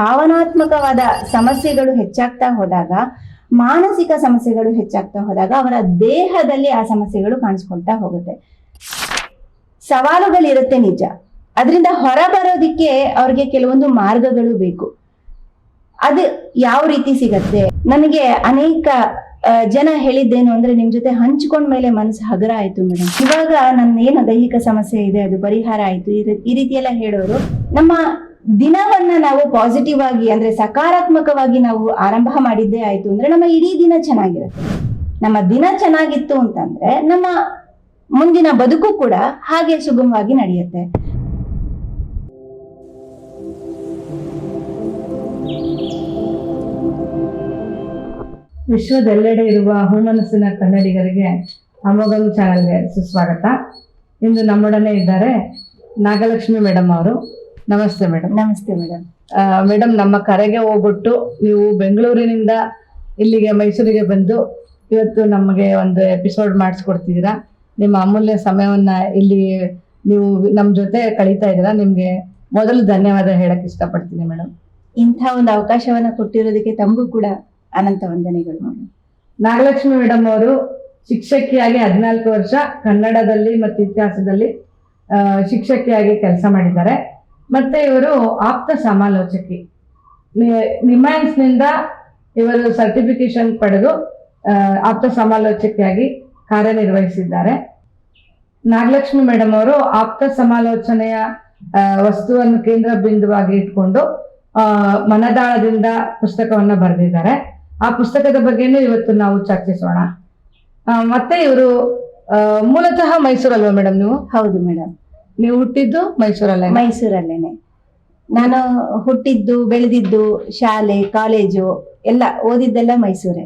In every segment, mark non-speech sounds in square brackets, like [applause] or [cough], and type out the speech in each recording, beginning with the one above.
ಭಾವನಾತ್ಮಕವಾದ ಸಮಸ್ಯೆಗಳು ಹೆಚ್ಚಾಗ್ತಾ ಹೋದಾಗ, ಮಾನಸಿಕ ಸಮಸ್ಯೆಗಳು ಹೆಚ್ಚಾಗ್ತಾ ಹೋದಾಗ ಅವರ ದೇಹದಲ್ಲಿ ಆ ಸಮಸ್ಯೆಗಳು ಕಾಣಿಸ್ಕೊಳ್ತಾ ಹೋಗುತ್ತೆ. ಸವಾಲುಗಳಿರುತ್ತೆ ನಿಜ. ಅದರಿಂದ ಹೊರಬರೋದಿಕ್ಕೆ ಅವ್ರಿಗೆ ಕೆಲವೊಂದು ಮಾರ್ಗಗಳು ಬೇಕು. ಅದು ಯಾವ ರೀತಿ ಸಿಗತ್ತೆ? ನನಗೆ ಅನೇಕ ಜನ ಹೇಳಿದ್ದೇನು ಅಂದ್ರೆ ನಿಮ್ ಜೊತೆ ಹಂಚ್ಕೊಂಡ ಮೇಲೆ ಮನಸ್ಸು ಹಗರ ಆಯ್ತು ಮೇಡಮ್ ಇವಾಗ ನನ್ನ ಏನು ದೈಹಿಕ ಸಮಸ್ಯೆ ಇದೆ, ಅದು ಪರಿಹಾರ ಆಯ್ತು, ಈ ರೀತಿ ಎಲ್ಲ ಹೇಳೋರು ನಮ್ಮ ದಿನವನ್ನ ನಾವು ಪಾಸಿಟಿವ್ ಆಗಿ ಅಂದ್ರೆ ಸಕಾರಾತ್ಮಕವಾಗಿ ನಾವು ಆರಂಭ ಮಾಡಿದ್ದೇ ಆಯ್ತು ಅಂದ್ರೆ ನಮ್ಮ ಇಡೀ ದಿನ ಚೆನ್ನಾಗಿರುತ್ತೆ. ನಮ್ಮ ದಿನ ಚೆನ್ನಾಗಿತ್ತು ಅಂತಂದ್ರೆ ನಮ್ಮ ಮುಂದಿನ ಬದುಕು ಕೂಡ ಹಾಗೆ ಸುಗಮವಾಗಿ ನಡೆಯುತ್ತೆ. ವಿಶ್ವದೆಲ್ಲೆಡೆ ಇರುವ ಹುಮನಸ್ಸಿನ ಕನ್ನಡಿಗರಿಗೆ ಅಮೋಗಲ್ ಚಾನಲ್ಗೆ ಸುಸ್ವಾಗತ. ಇಂದು ನಮ್ಮೊಡನೆ ಇದ್ದಾರೆ ನಾಗಲಕ್ಷ್ಮಿ ಮೇಡಮ್ ಅವರು. ನಮಸ್ತೆ ಮೇಡಮ್ ನಮಸ್ತೆ ಮೇಡಮ್ ಮೇಡಮ್ ನಮ್ಮ ಕರೆಗೆ ಹೋಗ್ಬಿಟ್ಟು ನೀವು ಬೆಂಗಳೂರಿನಿಂದ ಇಲ್ಲಿಗೆ ಮೈಸೂರಿಗೆ ಬಂದು ಇವತ್ತು ನಮಗೆ ಒಂದು ಎಪಿಸೋಡ್ ಮಾಡಿಸ್ಕೊಡ್ತಿದ್ದೀರಾ? ನಿಮ್ಮ ಅಮೂಲ್ಯ ಸಮಯವನ್ನ ಇಲ್ಲಿ ನೀವು ನಮ್ಮ ಜೊತೆ ಕಳೀತಾ ಇದ್ದೀರಾ? ನಿಮಗೆ ಮೊದಲು ಧನ್ಯವಾದ ಹೇಳಕ್ ಇಷ್ಟಪಡ್ತೀನಿ ಮೇಡಮ್ ಇಂಥ ಒಂದು ಅವಕಾಶವನ್ನ ಕೊಟ್ಟಿರೋದಕ್ಕೆ ತಮಗೂ ಕೂಡ ಅನಂತ ವಂದನೆಗಳು ನಾಗಲಕ್ಷ್ಮಿ ಮೇಡಮ್ ಅವರು ಶಿಕ್ಷಕಿಯಾಗಿ ಹದಿನಾಲ್ಕು ವರ್ಷ ಕನ್ನಡದಲ್ಲಿ ಮತ್ತು ಇತಿಹಾಸದಲ್ಲಿ ಶಿಕ್ಷಕಿಯಾಗಿ ಕೆಲಸ ಮಾಡಿದ್ದಾರೆ. ಮತ್ತೆ ಇವರು ಆಪ್ತ ಸಮಾಲೋಚಕಿ. ನಿಮ್ಯಾನ್ಸ್ನಿಂದ ಇವರು ಸರ್ಟಿಫಿಕೇಶನ್ ಪಡೆದು ಆಪ್ತ ಸಮಾಲೋಚಕಿಯಾಗಿ ಕಾರ್ಯನಿರ್ವಹಿಸಿದ್ದಾರೆ. ನಾಗಲಕ್ಷ್ಮಿ ಮೇಡಮ್ ಅವರು ಆಪ್ತ ಸಮಾಲೋಚನೆಯ ವಸ್ತುವನ್ನು ಕೇಂದ್ರ ಬಿಂದುವಾಗಿ ಇಟ್ಕೊಂಡು ಮನದಾಳದಿಂದ ಪುಸ್ತಕವನ್ನು ಬರೆದಿದ್ದಾರೆ. ಆ ಪುಸ್ತಕದ ಬಗ್ಗೆನೂ ಇವತ್ತು ನಾವು ಚರ್ಚಿಸೋಣ. ಮತ್ತೆ ಇವರು ಮೂಲತಃ ಮೈಸೂರಲ್ವಾ ಮೇಡಮ್ ನೀವು? ಹೌದು ಮೇಡಮ್. ನೀವು ಹುಟ್ಟಿದ್ದು ಮೈಸೂರಲ್ಲೇ ಮೈಸೂರಲ್ಲೇನೆ. ನಾನು ಹುಟ್ಟಿದ್ದು ಬೆಳೆದಿದ್ದು ಶಾಲೆ ಕಾಲೇಜು ಎಲ್ಲ ಓದಿದ್ದೆಲ್ಲ ಮೈಸೂರೇ.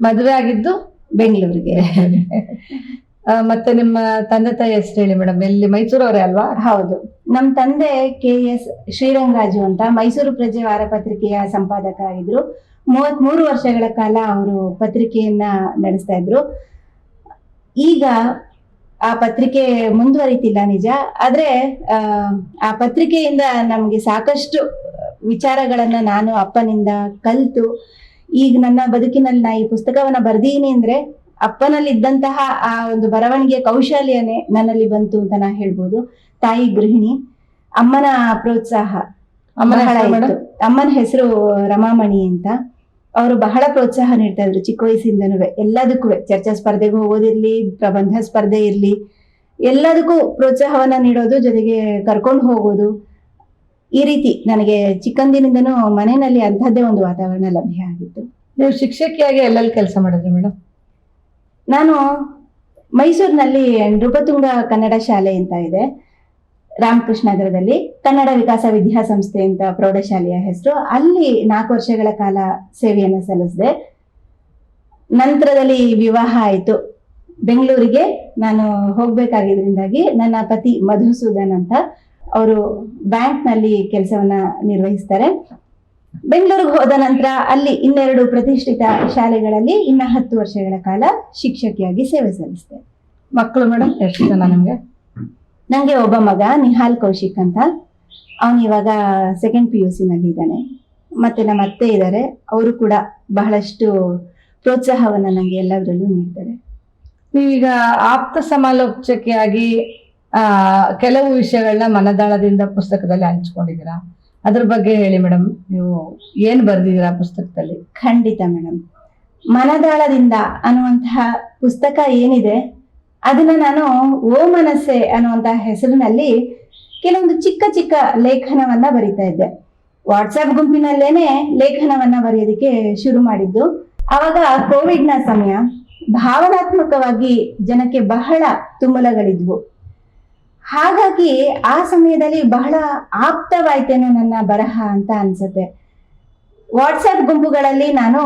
ಮದುವೆ ಆಗಿದ್ದು ಬೆಂಗಳೂರಿಗೆ. [laughs] ಮತ್ತೆ ನಿಮ್ಮ ತಂದೆ ತಾಯಿ ಹೆಸರು ಹೇಳಿ ಮೇಡಮ್ ಎಲ್ಲಿ ಮೈಸೂರವರೇ ಅಲ್ವಾ? ಹೌದು. ನಮ್ಮ ತಂದೆ ಕೆ ಎಸ್ ಶ್ರೀರಂಗರಾಜು ಅಂತ ಮೈಸೂರು ಪ್ರಜೆ ವಾರಪತ್ರಿಕೆಯ ಸಂಪಾದಕರಾಗಿದ್ರು. ಮೂವತ್ತ್ ಮೂರು ವರ್ಷಗಳ ಕಾಲ ಅವರು ಪತ್ರಿಕೆಯನ್ನ ನಡೆಸ್ತಾ ಇದ್ರು. ಈಗ ಆ ಪತ್ರಿಕೆ ಮುಂದುವರಿತಿಲ್ಲ ನಿಜ. ಆದ್ರೆ ಆ, ಆ ಪತ್ರಿಕೆಯಿಂದ ನಮ್ಗೆ ಸಾಕಷ್ಟು ವಿಚಾರಗಳನ್ನ ನಾನು ಅಪ್ಪನಿಂದ ಕಲ್ತು. ಈಗ ನನ್ನ ಬದುಕಿನಲ್ಲಿ ನಾ ಈ ಪುಸ್ತಕವನ್ನ ಬರ್ದೀನಿ ಅಂದ್ರೆ ಅಪ್ಪನಲ್ಲಿ ಇದ್ದಂತಹ ಆ ಒಂದು ಬರವಣಿಗೆಯ ಕೌಶಲ್ಯನೇ ನನ್ನಲ್ಲಿ ಬಂತು ಅಂತ ನಾ ಹೇಳ್ಬೋದು. ತಾಯಿ ಗೃಹಿಣಿ ಅಮ್ಮನ ಪ್ರೋತ್ಸಾಹ. ಅಮ್ಮನ ಅಮ್ಮನ ಹೆಸರು ರಮಾಮಣಿ ಅಂತ. ಅವರು ಬಹಳ ಪ್ರೋತ್ಸಾಹ ನೀಡ್ತಾ ಇದ್ರು ಚಿಕ್ಕ ವಯಸ್ಸಿಂದನು ಎಲ್ಲದಕ್ಕೂ ಚರ್ಚಾ ಸ್ಪರ್ಧೆಗೆ ಹೋಗೋದಿರ್ಲಿ ಪ್ರಬಂಧ ಸ್ಪರ್ಧೆ ಇರ್ಲಿ ಎಲ್ಲದಕ್ಕೂ ಪ್ರೋತ್ಸಾಹವನ್ನ ನೀಡೋದು ಜೊತೆಗೆ ಕರ್ಕೊಂಡು ಹೋಗೋದು. ಈ ರೀತಿ ನನಗೆ ಚಿಕ್ಕಂದಿನಿಂದನೂ ಮನೆಯಲ್ಲಿ ಅಂಥದ್ದೇ ಒಂದು ವಾತಾವರಣ ಲಭ್ಯ ಆಗಿತ್ತು. ನೀವು ಶಿಕ್ಷಕಿಯಾಗಿ ಎಲ್ಲೆಲ್ಲಿ ಕೆಲಸ ಮಾಡಿದ್ರಿ ಮೇಡಮ್ ನಾನು ಮೈಸೂರಿನಲ್ಲಿ ನೃಪತುಂಗ ಕನ್ನಡ ಶಾಲೆ ಅಂತ ಇದೆ. ರಾಮಕೃಷ್ಣ ನಗರದಲ್ಲಿ ಕನ್ನಡ ವಿಕಾಸ ವಿದ್ಯಾಸಂಸ್ಥೆ ಅಂತ ಪ್ರೌಢಶಾಲೆಯ ಹೆಸರು. ಅಲ್ಲಿ ನಾಲ್ಕು ವರ್ಷಗಳ ಕಾಲ ಸೇವೆಯನ್ನು ಸಲ್ಲಿಸಿದೆ. ನಂತರದಲ್ಲಿ ವಿವಾಹ ಆಯಿತು. ಬೆಂಗಳೂರಿಗೆ ನಾನು ಹೋಗ್ಬೇಕಾಗಿದ್ದರಿಂದಾಗಿ ನನ್ನ ಪತಿ ಮಧುಸೂದನ್ ಅಂತ ಅವರು ಬ್ಯಾಂಕ್ನಲ್ಲಿ ಕೆಲಸವನ್ನ ನಿರ್ವಹಿಸ್ತಾರೆ. ಬೆಂಗಳೂರಿಗೆ ಹೋದ ನಂತರ ಅಲ್ಲಿ ಇನ್ನೆರಡು ಪ್ರತಿಷ್ಠಿತ ಶಾಲೆಗಳಲ್ಲಿ ಇನ್ನ ಹತ್ತು ವರ್ಷಗಳ ಕಾಲ ಶಿಕ್ಷಕಿಯಾಗಿ ಸೇವೆ ಸಲ್ಲಿಸಿದೆ. ಮಕ್ಕಳು ಮೇಡಮ್, ಎಷ್ಟು ಜನ ನಿಮ್ಗೆ? ನಂಗೆ ಒಬ್ಬ ಮಗ ನಿಹಾಲ್ ಕೌಶಿಕ್ ಅಂತ. ಅವನು ಇವಾಗ ಸೆಕೆಂಡ್ ಪಿ ಯು ನಲ್ಲಿ ಇದ್ದಾನೆ. ಮತ್ತೆ ನಮ್ಮ ಅತ್ತೆ ಇದ್ದಾರೆ ಅವರು ಕೂಡ ಬಹಳಷ್ಟು ಪ್ರೋತ್ಸಾಹವನ್ನ ನನಗೆ ಎಲ್ಲದರಲ್ಲೂ ನೀಡ್ತಾರೆ. ನೀವೀಗ ಆಪ್ತ ಸಮಾಲೋಚಕಿಯಾಗಿ ಕೆಲವು ವಿಷಯಗಳನ್ನ ಮನದಾಳದಿಂದ ಪುಸ್ತಕದಲ್ಲಿ ಹಂಚ್ಕೊಂಡಿದ್ದೀರ? ಅದ್ರ ಬಗ್ಗೆ ಹೇಳಿ ಮೇಡಮ್ ನೀವು ಏನು ಬರ್ದಿದ್ದೀರಾ ಪುಸ್ತಕದಲ್ಲಿ? ಖಂಡಿತ ಮೇಡಮ್ ಮನದಾಳದಿಂದ ಅನ್ನುವಂತಹ ಪುಸ್ತಕ ಏನಿದೆ ಅದನ್ನ ನಾನು ಓ ಮನಸ್ಸೆ ಅನ್ನುವಂತ ಹೆಸರಿನಲ್ಲಿ ಕೆಲವೊಂದು ಚಿಕ್ಕ ಚಿಕ್ಕ ಲೇಖನವನ್ನ ಬರಿತಾ ಇದ್ದೆ. ವಾಟ್ಸಪ್ ಗುಂಪಿನಲ್ಲೇನೆ ಲೇಖನವನ್ನ ಬರೆಯೋದಕ್ಕೆ ಶುರು ಮಾಡಿದ್ದು. ಅವಾಗ ಕೋವಿಡ್ನ ಸಮಯ ಭಾವನಾತ್ಮಕವಾಗಿ ಜನಕ್ಕೆ ಬಹಳ ತುಮಲಗಳಿದ್ವು. ಹಾಗಾಗಿ ಆ ಸಮಯದಲ್ಲಿ ಬಹಳ ಆಪ್ತವಾಯ್ತೇನೋ ನನ್ನ ಬರಹ ಅಂತ ಅನ್ಸುತ್ತೆ. ವಾಟ್ಸ್ಆಪ್ ಗುಂಪುಗಳಲ್ಲಿ ನಾನು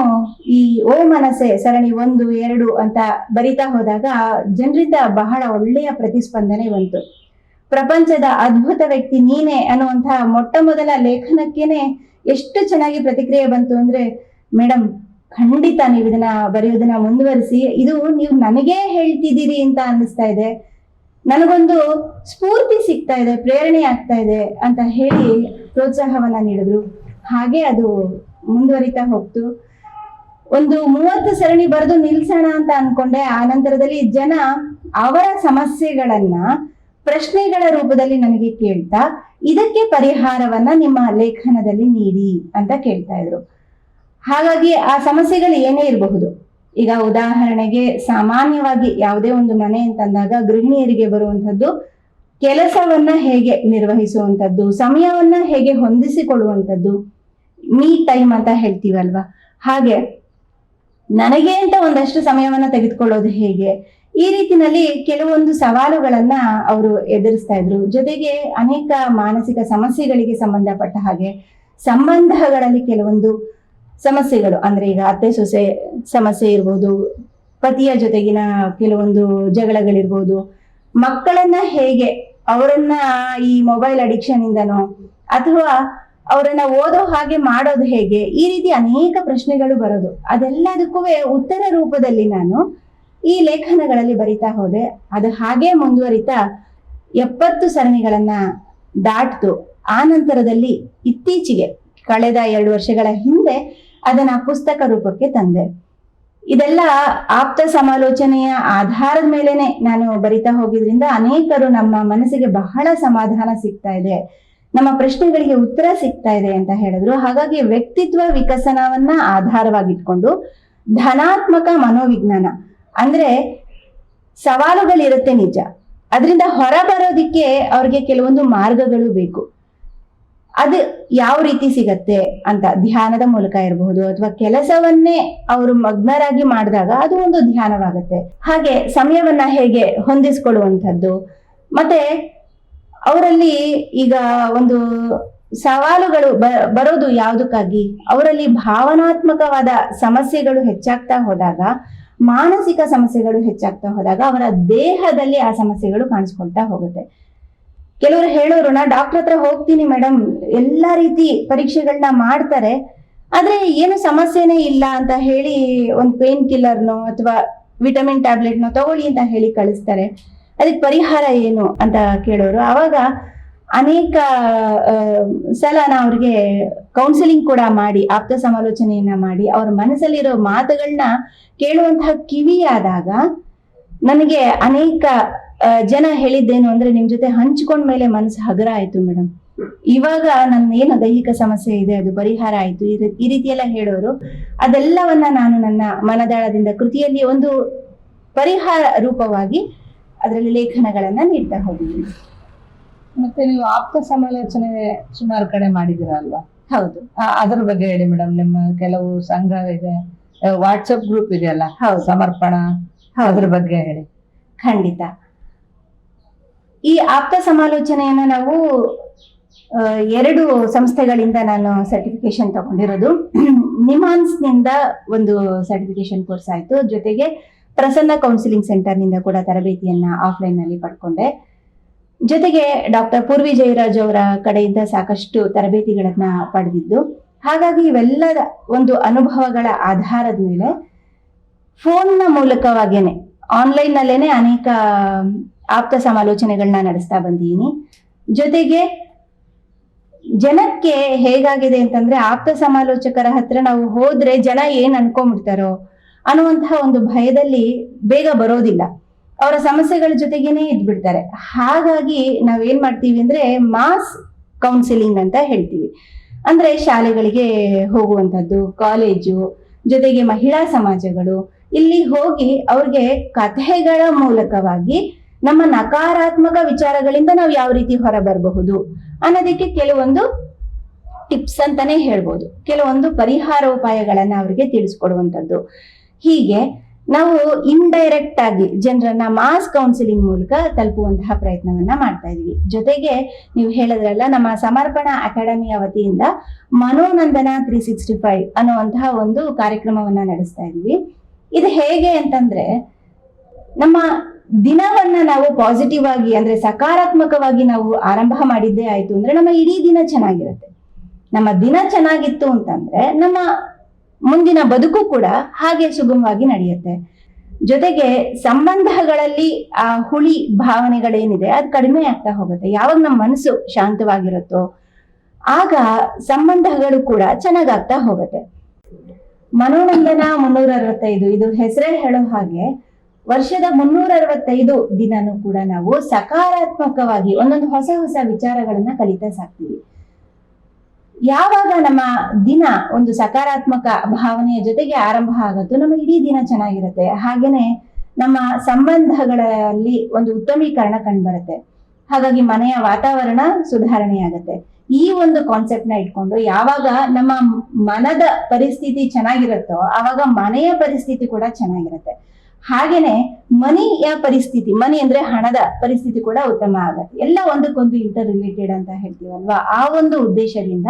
ಈ ಓ ಮನಸೆ ಸರಣಿ ಒಂದು, ಎರಡು ಅಂತ ಬರಿತಾ ಹೋದಾಗ ಜನರಿಂದ ಬಹಳ ಒಳ್ಳೆಯ ಪ್ರತಿಸ್ಪಂದನೆ ಬಂತು. ಪ್ರಪಂಚದ ಅದ್ಭುತ ವ್ಯಕ್ತಿ ನೀನೆ ಅನ್ನುವಂತಹ ಮೊಟ್ಟ ಮೊದಲ ಲೇಖನಕ್ಕೇನೆ ಎಷ್ಟು ಚೆನ್ನಾಗಿ ಪ್ರತಿಕ್ರಿಯೆ ಬಂತು ಅಂದ್ರೆ ಮೇಡಮ್ ಖಂಡಿತ ನೀವು ಇದನ್ನ ಬರೆಯೋದನ್ನ ಮುಂದುವರಿಸಿ, ಇದು ನೀವು ನನಗೇ ಹೇಳ್ತಿದ್ದೀರಿ ಅಂತ ಅನ್ನಿಸ್ತಾ ಇದೆ. ನನಗೊಂದು ಸ್ಫೂರ್ತಿ ಸಿಗ್ತಾ ಇದೆ, ಪ್ರೇರಣೆ ಆಗ್ತಾ ಇದೆ ಅಂತ ಹೇಳಿ ಪ್ರೋತ್ಸಾಹವನ್ನ ನೀಡಿದ್ರು. ಹಾಗೆ ಅದು ಮುಂದುವರಿತಾ ಹೋಗ್ತು. ಒಂದು ಮೂವತ್ತು ಸರಣಿ ಬರೆದು ನಿಲ್ಸೋಣ ಅಂತ ಅನ್ಕೊಂಡೆ. ಆ ನಂತರದಲ್ಲಿ ಜನ ಅವರ ಸಮಸ್ಯೆಗಳನ್ನ ಪ್ರಶ್ನೆಗಳ ರೂಪದಲ್ಲಿ ನನಗೆ ಕೇಳ್ತಾ, ಇದಕ್ಕೆ ಪರಿಹಾರವನ್ನ ನಿಮ್ಮ ಲೇಖನದಲ್ಲಿ ನೀಡಿ ಅಂತ ಕೇಳ್ತಾ ಇದ್ರು. ಹಾಗಾಗಿ ಆ ಸಮಸ್ಯೆಗಳು ಏನೇ ಇರಬಹುದು. ಈಗ ಉದಾಹರಣೆಗೆ ಸಾಮಾನ್ಯವಾಗಿ ಯಾವುದೇ ಒಂದು ಮನೆ ಅಂತಂದಾಗ ಗೃಹಿಣಿಯರಿಗೆ ಬರುವಂತದ್ದು ಕೆಲಸವನ್ನ ಹೇಗೆ ನಿರ್ವಹಿಸುವಂಥದ್ದು, ಸಮಯವನ್ನ ಹೇಗೆ ಹೊಂದಿಸಿಕೊಳ್ಳುವಂಥದ್ದು ಮೀ ಟೈಮ್ ಅಂತ ಹೇಳ್ತೀವಲ್ವಾ? ಹಾಗೆ ನನಗೆ ಅಂತ ಒಂದಷ್ಟು ಸಮಯವನ್ನ ತೆಗೆದುಕೊಳ್ಳೋದು ಹೇಗೆ? ಈ ರೀತಿನಲ್ಲಿ ಕೆಲವೊಂದು ಸವಾಲುಗಳನ್ನ ಅವರು ಎದುರಿಸ್ತಾ ಇದ್ರು. ಜೊತೆಗೆ ಅನೇಕ ಮಾನಸಿಕ ಸಮಸ್ಯೆಗಳಿಗೆ ಸಂಬಂಧಪಟ್ಟ ಹಾಗೆ ಸಂಬಂಧಗಳಲ್ಲಿ ಕೆಲವೊಂದು ಸಮಸ್ಯೆಗಳು, ಅಂದ್ರೆ ಈಗ ಅತ್ತೆ ಸೊಸೆ ಸಮಸ್ಯೆ ಇರ್ಬೋದು, ಪತಿಯ ಜೊತೆಗಿನ ಕೆಲವೊಂದು ಜಗಳಗಳಿರ್ಬೋದು, ಮಕ್ಕಳನ್ನ ಹೇಗೆ ಅವರನ್ನ ಈ ಮೊಬೈಲ್ ಅಡಿಕ್ಷನ್ ಇಂದನೋ ಅಥವಾ ಅವರನ್ನ ಓದೋ ಹಾಗೆ ಮಾಡೋದು ಹೇಗೆ? ಈ ರೀತಿ ಅನೇಕ ಪ್ರಶ್ನೆಗಳು ಬರೋದು. ಅದೆಲ್ಲದಕ್ಕೂ ಉತ್ತರ ರೂಪದಲ್ಲಿ ನಾನು ಈ ಲೇಖನಗಳಲ್ಲಿ ಬರಿತಾ ಹೋದೆ. ಅದು ಹಾಗೆ ಮುಂದುವರಿತಾ ಎಪ್ಪತ್ತು ಸರಣಿಗಳನ್ನ ದಾಟ್ತು ಆ ನಂತರದಲ್ಲಿ ಇತ್ತೀಚೆಗೆ, ಕಳೆದ ಎರಡು ವರ್ಷಗಳ ಹಿಂದೆ ಅದನ್ನ ಪುಸ್ತಕ ರೂಪಕ್ಕೆ ತಂದೆ. ಇದೆಲ್ಲ ಆಪ್ತ ಸಮಾಲೋಚನೆಯ ಆಧಾರದ ಮೇಲೆನೆ ನಾನು ಬರಿತಾ ಹೋಗಿದ್ರಿಂದ ಅನೇಕರು ನಮ್ಮ ಮನಸ್ಸಿಗೆ ಬಹಳ ಸಮಾಧಾನ ಸಿಗ್ತಾ ಇದೆ. ನಮ್ಮ ಪ್ರಶ್ನೆಗಳಿಗೆ ಉತ್ತರ ಸಿಗ್ತಾ ಇದೆ ಅಂತ ಹೇಳಿದ್ರು. ಹಾಗಾಗಿ ವ್ಯಕ್ತಿತ್ವ ವಿಕಸನವನ್ನ ಆಧಾರವಾಗಿಟ್ಕೊಂಡು ಧನಾತ್ಮಕ ಮನೋವಿಜ್ಞಾನ ಅಂದ್ರೆ ಸವಾಲುಗಳಿರುತ್ತೆ ನಿಜ. ಅದರಿಂದ ಹೊರ ಬರೋದಿಕ್ಕೆ ಅವ್ರಿಗೆ ಕೆಲವೊಂದು ಮಾರ್ಗಗಳು ಬೇಕು. ಅದು ಯಾವ ರೀತಿ ಸಿಗತ್ತೆ ಅಂತ ಧ್ಯಾನದ ಮೂಲಕ ಇರಬಹುದು ಅಥವಾ ಕೆಲಸವನ್ನೇ ಅವರು ಮಗ್ನರಾಗಿ ಮಾಡಿದಾಗ ಅದು ಒಂದು ಧ್ಯಾನವಾಗುತ್ತೆ. ಹಾಗೆ ಸಮಯವನ್ನ ಹೇಗೆ ಹೊಂದಿಸ್ಕೊಳ್ಳುವಂಥದ್ದು, ಮತ್ತೆ ಅವರಲ್ಲಿ ಈಗ ಒಂದು ಸವಾಲುಗಳು ಬರೋದು ಯಾವುದಕ್ಕಾಗಿ? ಅವರಲ್ಲಿ ಭಾವನಾತ್ಮಕವಾದ ಸಮಸ್ಯೆಗಳು ಹೆಚ್ಚಾಗ್ತಾ ಹೋದಾಗ, ಮಾನಸಿಕ ಸಮಸ್ಯೆಗಳು ಹೆಚ್ಚಾಗ್ತಾ ಹೋದಾಗ ಅವರ ದೇಹದಲ್ಲಿ ಆ ಸಮಸ್ಯೆಗಳು ಕಾಣಿಸ್ಕೊಳ್ತಾ ಹೋಗುತ್ತೆ. ಕೆಲವರು ಹೇಳೋರು, ನಾ ಡಾಕ್ಟರ್ ಹತ್ರ ಹೋಗ್ತೀನಿ ಮೇಡಮ್ ಎಲ್ಲಾ ರೀತಿ ಪರೀಕ್ಷೆಗಳನ್ನ ಮಾಡ್ತಾರೆ. ಆದ್ರೆ ಏನು ಸಮಸ್ಯೆನೇ ಇಲ್ಲ ಅಂತ ಹೇಳಿ ಒಂದು ಪೇನ್ ಕಿಲ್ಲರ್ನೋ ಅಥವಾ ವಿಟಮಿನ್ ಟ್ಯಾಬ್ಲೆಟ್ನೋ ತಗೊಳ್ಳಿ ಅಂತ ಹೇಳಿ ಕಳಿಸ್ತಾರೆ. ಅದಕ್ಕೆ ಪರಿಹಾರ ಏನು ಅಂತ ಕೇಳೋರು? ಅವಾಗ ಅನೇಕ ಸಲ ನಾ ಅವ್ರಿಗೆ ಕೌನ್ಸಿಲಿಂಗ್ ಕೂಡ ಮಾಡಿ, ಆಪ್ತ ಸಮಾಲೋಚನೆಯನ್ನ ಮಾಡಿ, ಅವ್ರ ಮನಸ್ಸಲ್ಲಿರೋ ಮಾತುಗಳನ್ನ ಕೇಳುವಂತಹ ಕಿವಿಯಾದಾಗ ನನಗೆ ಅನೇಕ ಜನ ಹೇಳಿದ್ದೇನು ಅಂದ್ರೆ ನಿಮ್ ಜೊತೆ ಹಂಚ್ಕೊಂಡ ಮೇಲೆ ಮನಸ್ಸು ಹಗುರ ಆಯ್ತು ಮೇಡಮ್ ಇವಾಗ ನನ್ನ ಏನು ದೈಹಿಕ ಸಮಸ್ಯೆ ಇದೆ, ಅದು ಪರಿಹಾರ ಆಯ್ತು, ಈ ರೀತಿಯೆಲ್ಲ ಈ ರೀತಿ ಎಲ್ಲ ಹೇಳೋರು. ಅದೆಲ್ಲವನ್ನ ನಾನು ನನ್ನ ಮನದಾಳದಿಂದ ಕೃತಿಯಲ್ಲಿ ಒಂದು ಪರಿಹಾರ ರೂಪವಾಗಿ ಅದರಲ್ಲಿ ಲೇಖನಗಳನ್ನ ನೀಡ್ತಾ ಹೋಗಿದ್ದೀನಿ ಮತ್ತೆ ನೀವು ಆಪ್ತ ಸಮಾಲೋಚನೆ ಸುಮಾರು ಕಡೆ ಮಾಡಿದಿರ ಅಲ್ವಾ? ಹೌದು. ಅದ್ರ ಬಗ್ಗೆ ಹೇಳಿ ಮೇಡಮ್ ನಿಮ್ಮ ಕೆಲವು ಸಂಘ ಇದೆ ವಾಟ್ಸಪ್ ಗ್ರೂಪ್ ಇದೆಯಲ್ಲ ಹೌದು. ಸಮರ್ಪಣ ಅದ್ರ ಬಗ್ಗೆ ಹೇಳಿ. ಖಂಡಿತ. ಈ ಆಪ್ತ ಸಮಾಲೋಚನೆಯನ್ನ ನಾವು ಎರಡು ಸಂಸ್ಥೆಗಳಿಂದ ನಾನು ಸರ್ಟಿಫಿಕೇಶನ್ ತಗೊಂಡಿರೋದು. [clears throat] ನಿಮಾನ್ಸ್ನಿಂದ ಒಂದು ಸರ್ಟಿಫಿಕೇಶನ್ ಕೋರ್ಸ್ ಆಯ್ತು. ಜೊತೆಗೆ ಪ್ರಸನ್ನ ಕೌನ್ಸಿಲಿಂಗ್ ಸೆಂಟರ್ನಿಂದ ಕೂಡ ತರಬೇತಿಯನ್ನ ಆಫ್ಲೈನ್ನಲ್ಲಿ ಪಡ್ಕೊಂಡೆ. ಜೊತೆಗೆ ಡಾಕ್ಟರ್ ಪೂರ್ವಿ ಜಯರಾಜ್ ಅವರ ಕಡೆಯಿಂದ ಸಾಕಷ್ಟು ತರಬೇತಿಗಳನ್ನ ಪಡೆದಿದ್ದು. ಹಾಗಾಗಿ ಇವೆಲ್ಲ ಒಂದು ಅನುಭವಗಳ ಆಧಾರದ ಮೇಲೆ ಫೋನ್ನ ಮೂಲಕವಾಗೇನೆ ಆನ್ಲೈನ್ ನಲ್ಲೇನೆ ಅನೇಕ ಆಪ್ತ ಸಮಾಲೋಚನೆಗಳನ್ನ ನಡೆಸ್ತಾ ಬಂದಿದ್ದೀನಿ ಜೊತೆಗೆ ಜನಕ್ಕೆ ಹೇಗಾಗಿದೆ ಅಂತಂದ್ರೆ ಆಪ್ತ ಸಮಾಲೋಚಕರ ಹತ್ರ ನಾವು ಹೋದ್ರೆ ಜನ ಏನ್ ಅನ್ಕೊಂಡ್ಬಿಡ್ತಾರೋ ಅನ್ನುವಂತಹ ಒಂದು ಭಯದಲ್ಲಿ ಬೇಗ ಬರೋದಿಲ್ಲ. ಅವರ ಸಮಸ್ಯೆಗಳ ಜೊತೆಗೇನೆ ಇದ್ಬಿಡ್ತಾರೆ. ಹಾಗಾಗಿ ನಾವೇನ್ ಮಾಡ್ತೀವಿ ಅಂದ್ರೆ ಮಾಸ್ ಕೌನ್ಸಿಲಿಂಗ್ ಅಂತ ಹೇಳ್ತೀವಿ. ಅಂದ್ರೆ ಶಾಲೆಗಳಿಗೆ ಹೋಗುವಂಥದ್ದು, ಕಾಲೇಜು, ಜೊತೆಗೆ ಮಹಿಳಾ ಸಮಾಜಗಳು. ಇಲ್ಲಿ ಹೋಗಿ ಅವ್ರಿಗೆ ಕಥೆಗಳ ಮೂಲಕವಾಗಿ ನಮ್ಮ ನಕಾರಾತ್ಮಕ ವಿಚಾರಗಳಿಂದ ನಾವು ಯಾವ ರೀತಿ ಹೊರ ಬರಬಹುದು ಅನ್ನೋದಕ್ಕೆ ಕೆಲವೊಂದು ಟಿಪ್ಸ್ ಅಂತಾನೆ ಹೇಳ್ಬೋದು. ಕೆಲವೊಂದು ಪರಿಹಾರೋಪಾಯಗಳನ್ನ ಅವರಿಗೆ ತಿಳಿಸ್ಕೊಡುವಂಥದ್ದು. ಹೀಗೆ ನಾವು ಇಂಡೈರೆಕ್ಟ್ ಆಗಿ ಜನರನ್ನ ಮಾಸ್ ಕೌನ್ಸಿಲಿಂಗ್ ಮೂಲಕ ತಲುಪುವಂತಹ ಪ್ರಯತ್ನವನ್ನ ಮಾಡ್ತಾ ಇದೀವಿ ಜೊತೆಗೆ ನೀವು ಹೇಳಿದ್ರಲ್ಲ, ನಮ್ಮ ಸಮರ್ಪಣಾ ಅಕಾಡೆಮಿಯ ವತಿಯಿಂದ ಮನೋನಂದನ ತ್ರೀ ಸಿಕ್ಸ್ಟಿ ಫೈವ್ ಅನ್ನುವಂತಹ ಒಂದು ಕಾರ್ಯಕ್ರಮವನ್ನ ನಡೆಸ್ತಾ ಇದೀವಿ ಇದು ಹೇಗೆ ಅಂತಂದ್ರೆ, ನಮ್ಮ ದಿನವನ್ನ ನಾವು ಪಾಸಿಟಿವ್ ಆಗಿ ಅಂದ್ರೆ ಸಕಾರಾತ್ಮಕವಾಗಿ ನಾವು ಆರಂಭ ಮಾಡಿದ್ದೇ ಆಯ್ತು ಅಂದ್ರೆ ನಮ್ಮ ಇಡೀ ದಿನ ಚೆನ್ನಾಗಿರುತ್ತೆ. ನಮ್ಮ ದಿನ ಚೆನ್ನಾಗಿತ್ತು ಅಂತಂದ್ರೆ, ನಮ್ಮ ಮುಂದಿನ ಬದುಕು ಕೂಡ ಹಾಗೆ ಸುಗಮವಾಗಿ ನಡೆಯುತ್ತೆ. ಜೊತೆಗೆ ಸಂಬಂಧಗಳಲ್ಲಿ, ಆ, ಹುಳಿ ಭಾವನೆಗಳೇನಿದೆ, ಅದು ಕಡಿಮೆ ಆಗ್ತಾ ಹೋಗುತ್ತೆ. ಯಾವಾಗ ನಮ್ಮ ಮನಸ್ಸು ಶಾಂತವಾಗಿರುತ್ತೋ, ಆಗ ಸಂಬಂಧಗಳು ಕೂಡ ಚೆನ್ನಾಗಾಗ್ತಾ ಹೋಗುತ್ತೆ. ಮನೋನಂದನ ಮುನ್ನೂರ ಅರವತ್ತೈದು ಇದು ಹೆಸರೇ ಹೇಳೋ ಹಾಗೆ, ವರ್ಷದ ಮುನ್ನೂರ ಅರವತ್ತೈದು ದಿನನೂ ಕೂಡ ನಾವು ಸಕಾರಾತ್ಮಕವಾಗಿ ಒಂದೊಂದು ಹೊಸ ಹೊಸ ವಿಚಾರಗಳನ್ನ ಕಲಿತಾ ಸಾಕ್ತೀವಿ. ಯಾವಾಗ ನಮ್ಮ ದಿನ ಒಂದು ಸಕಾರಾತ್ಮಕ ಭಾವನೆಯ ಜೊತೆಗೆ ಆರಂಭ ಆಗುತ್ತೋ ನಮ್ಮ ಇಡೀ ದಿನ ಚೆನ್ನಾಗಿರುತ್ತೆ. ಹಾಗೇನೆ ನಮ್ಮ ಸಂಬಂಧಗಳಲ್ಲಿ ಒಂದು ಉತ್ತಮೀಕರಣ ಕಂಡುಬರುತ್ತೆ. ಹಾಗಾಗಿ ಮನೆಯ ವಾತಾವರಣ ಸುಧಾರಣೆ ಆಗುತ್ತೆ ಈ ಒಂದು ಕಾನ್ಸೆಪ್ಟ್ನ ಇಟ್ಕೊಂಡು ಯಾವಾಗ ನಮ್ಮ ಮನದ ಪರಿಸ್ಥಿತಿ ಚೆನ್ನಾಗಿರುತ್ತೋ, ಆವಾಗ ಮನೆಯ ಪರಿಸ್ಥಿತಿ ಕೂಡ ಚೆನ್ನಾಗಿರುತ್ತೆ. ಹಾಗೇನೆ ಮನಿಯ ಪರಿಸ್ಥಿತಿ, ಮನಿ ಅಂದ್ರೆ ಹಣದ ಪರಿಸ್ಥಿತಿ ಕೂಡ ಉತ್ತಮ ಆಗತ್ತೆ. ಎಲ್ಲ ಒಂದಕ್ಕೊಂದು ಇಂಟರ್ ರಿಲೇಟೆಡ್ ಅಂತ ಹೇಳ್ತೀವಲ್ವಾ? ಆ ಒಂದು ಉದ್ದೇಶದಿಂದ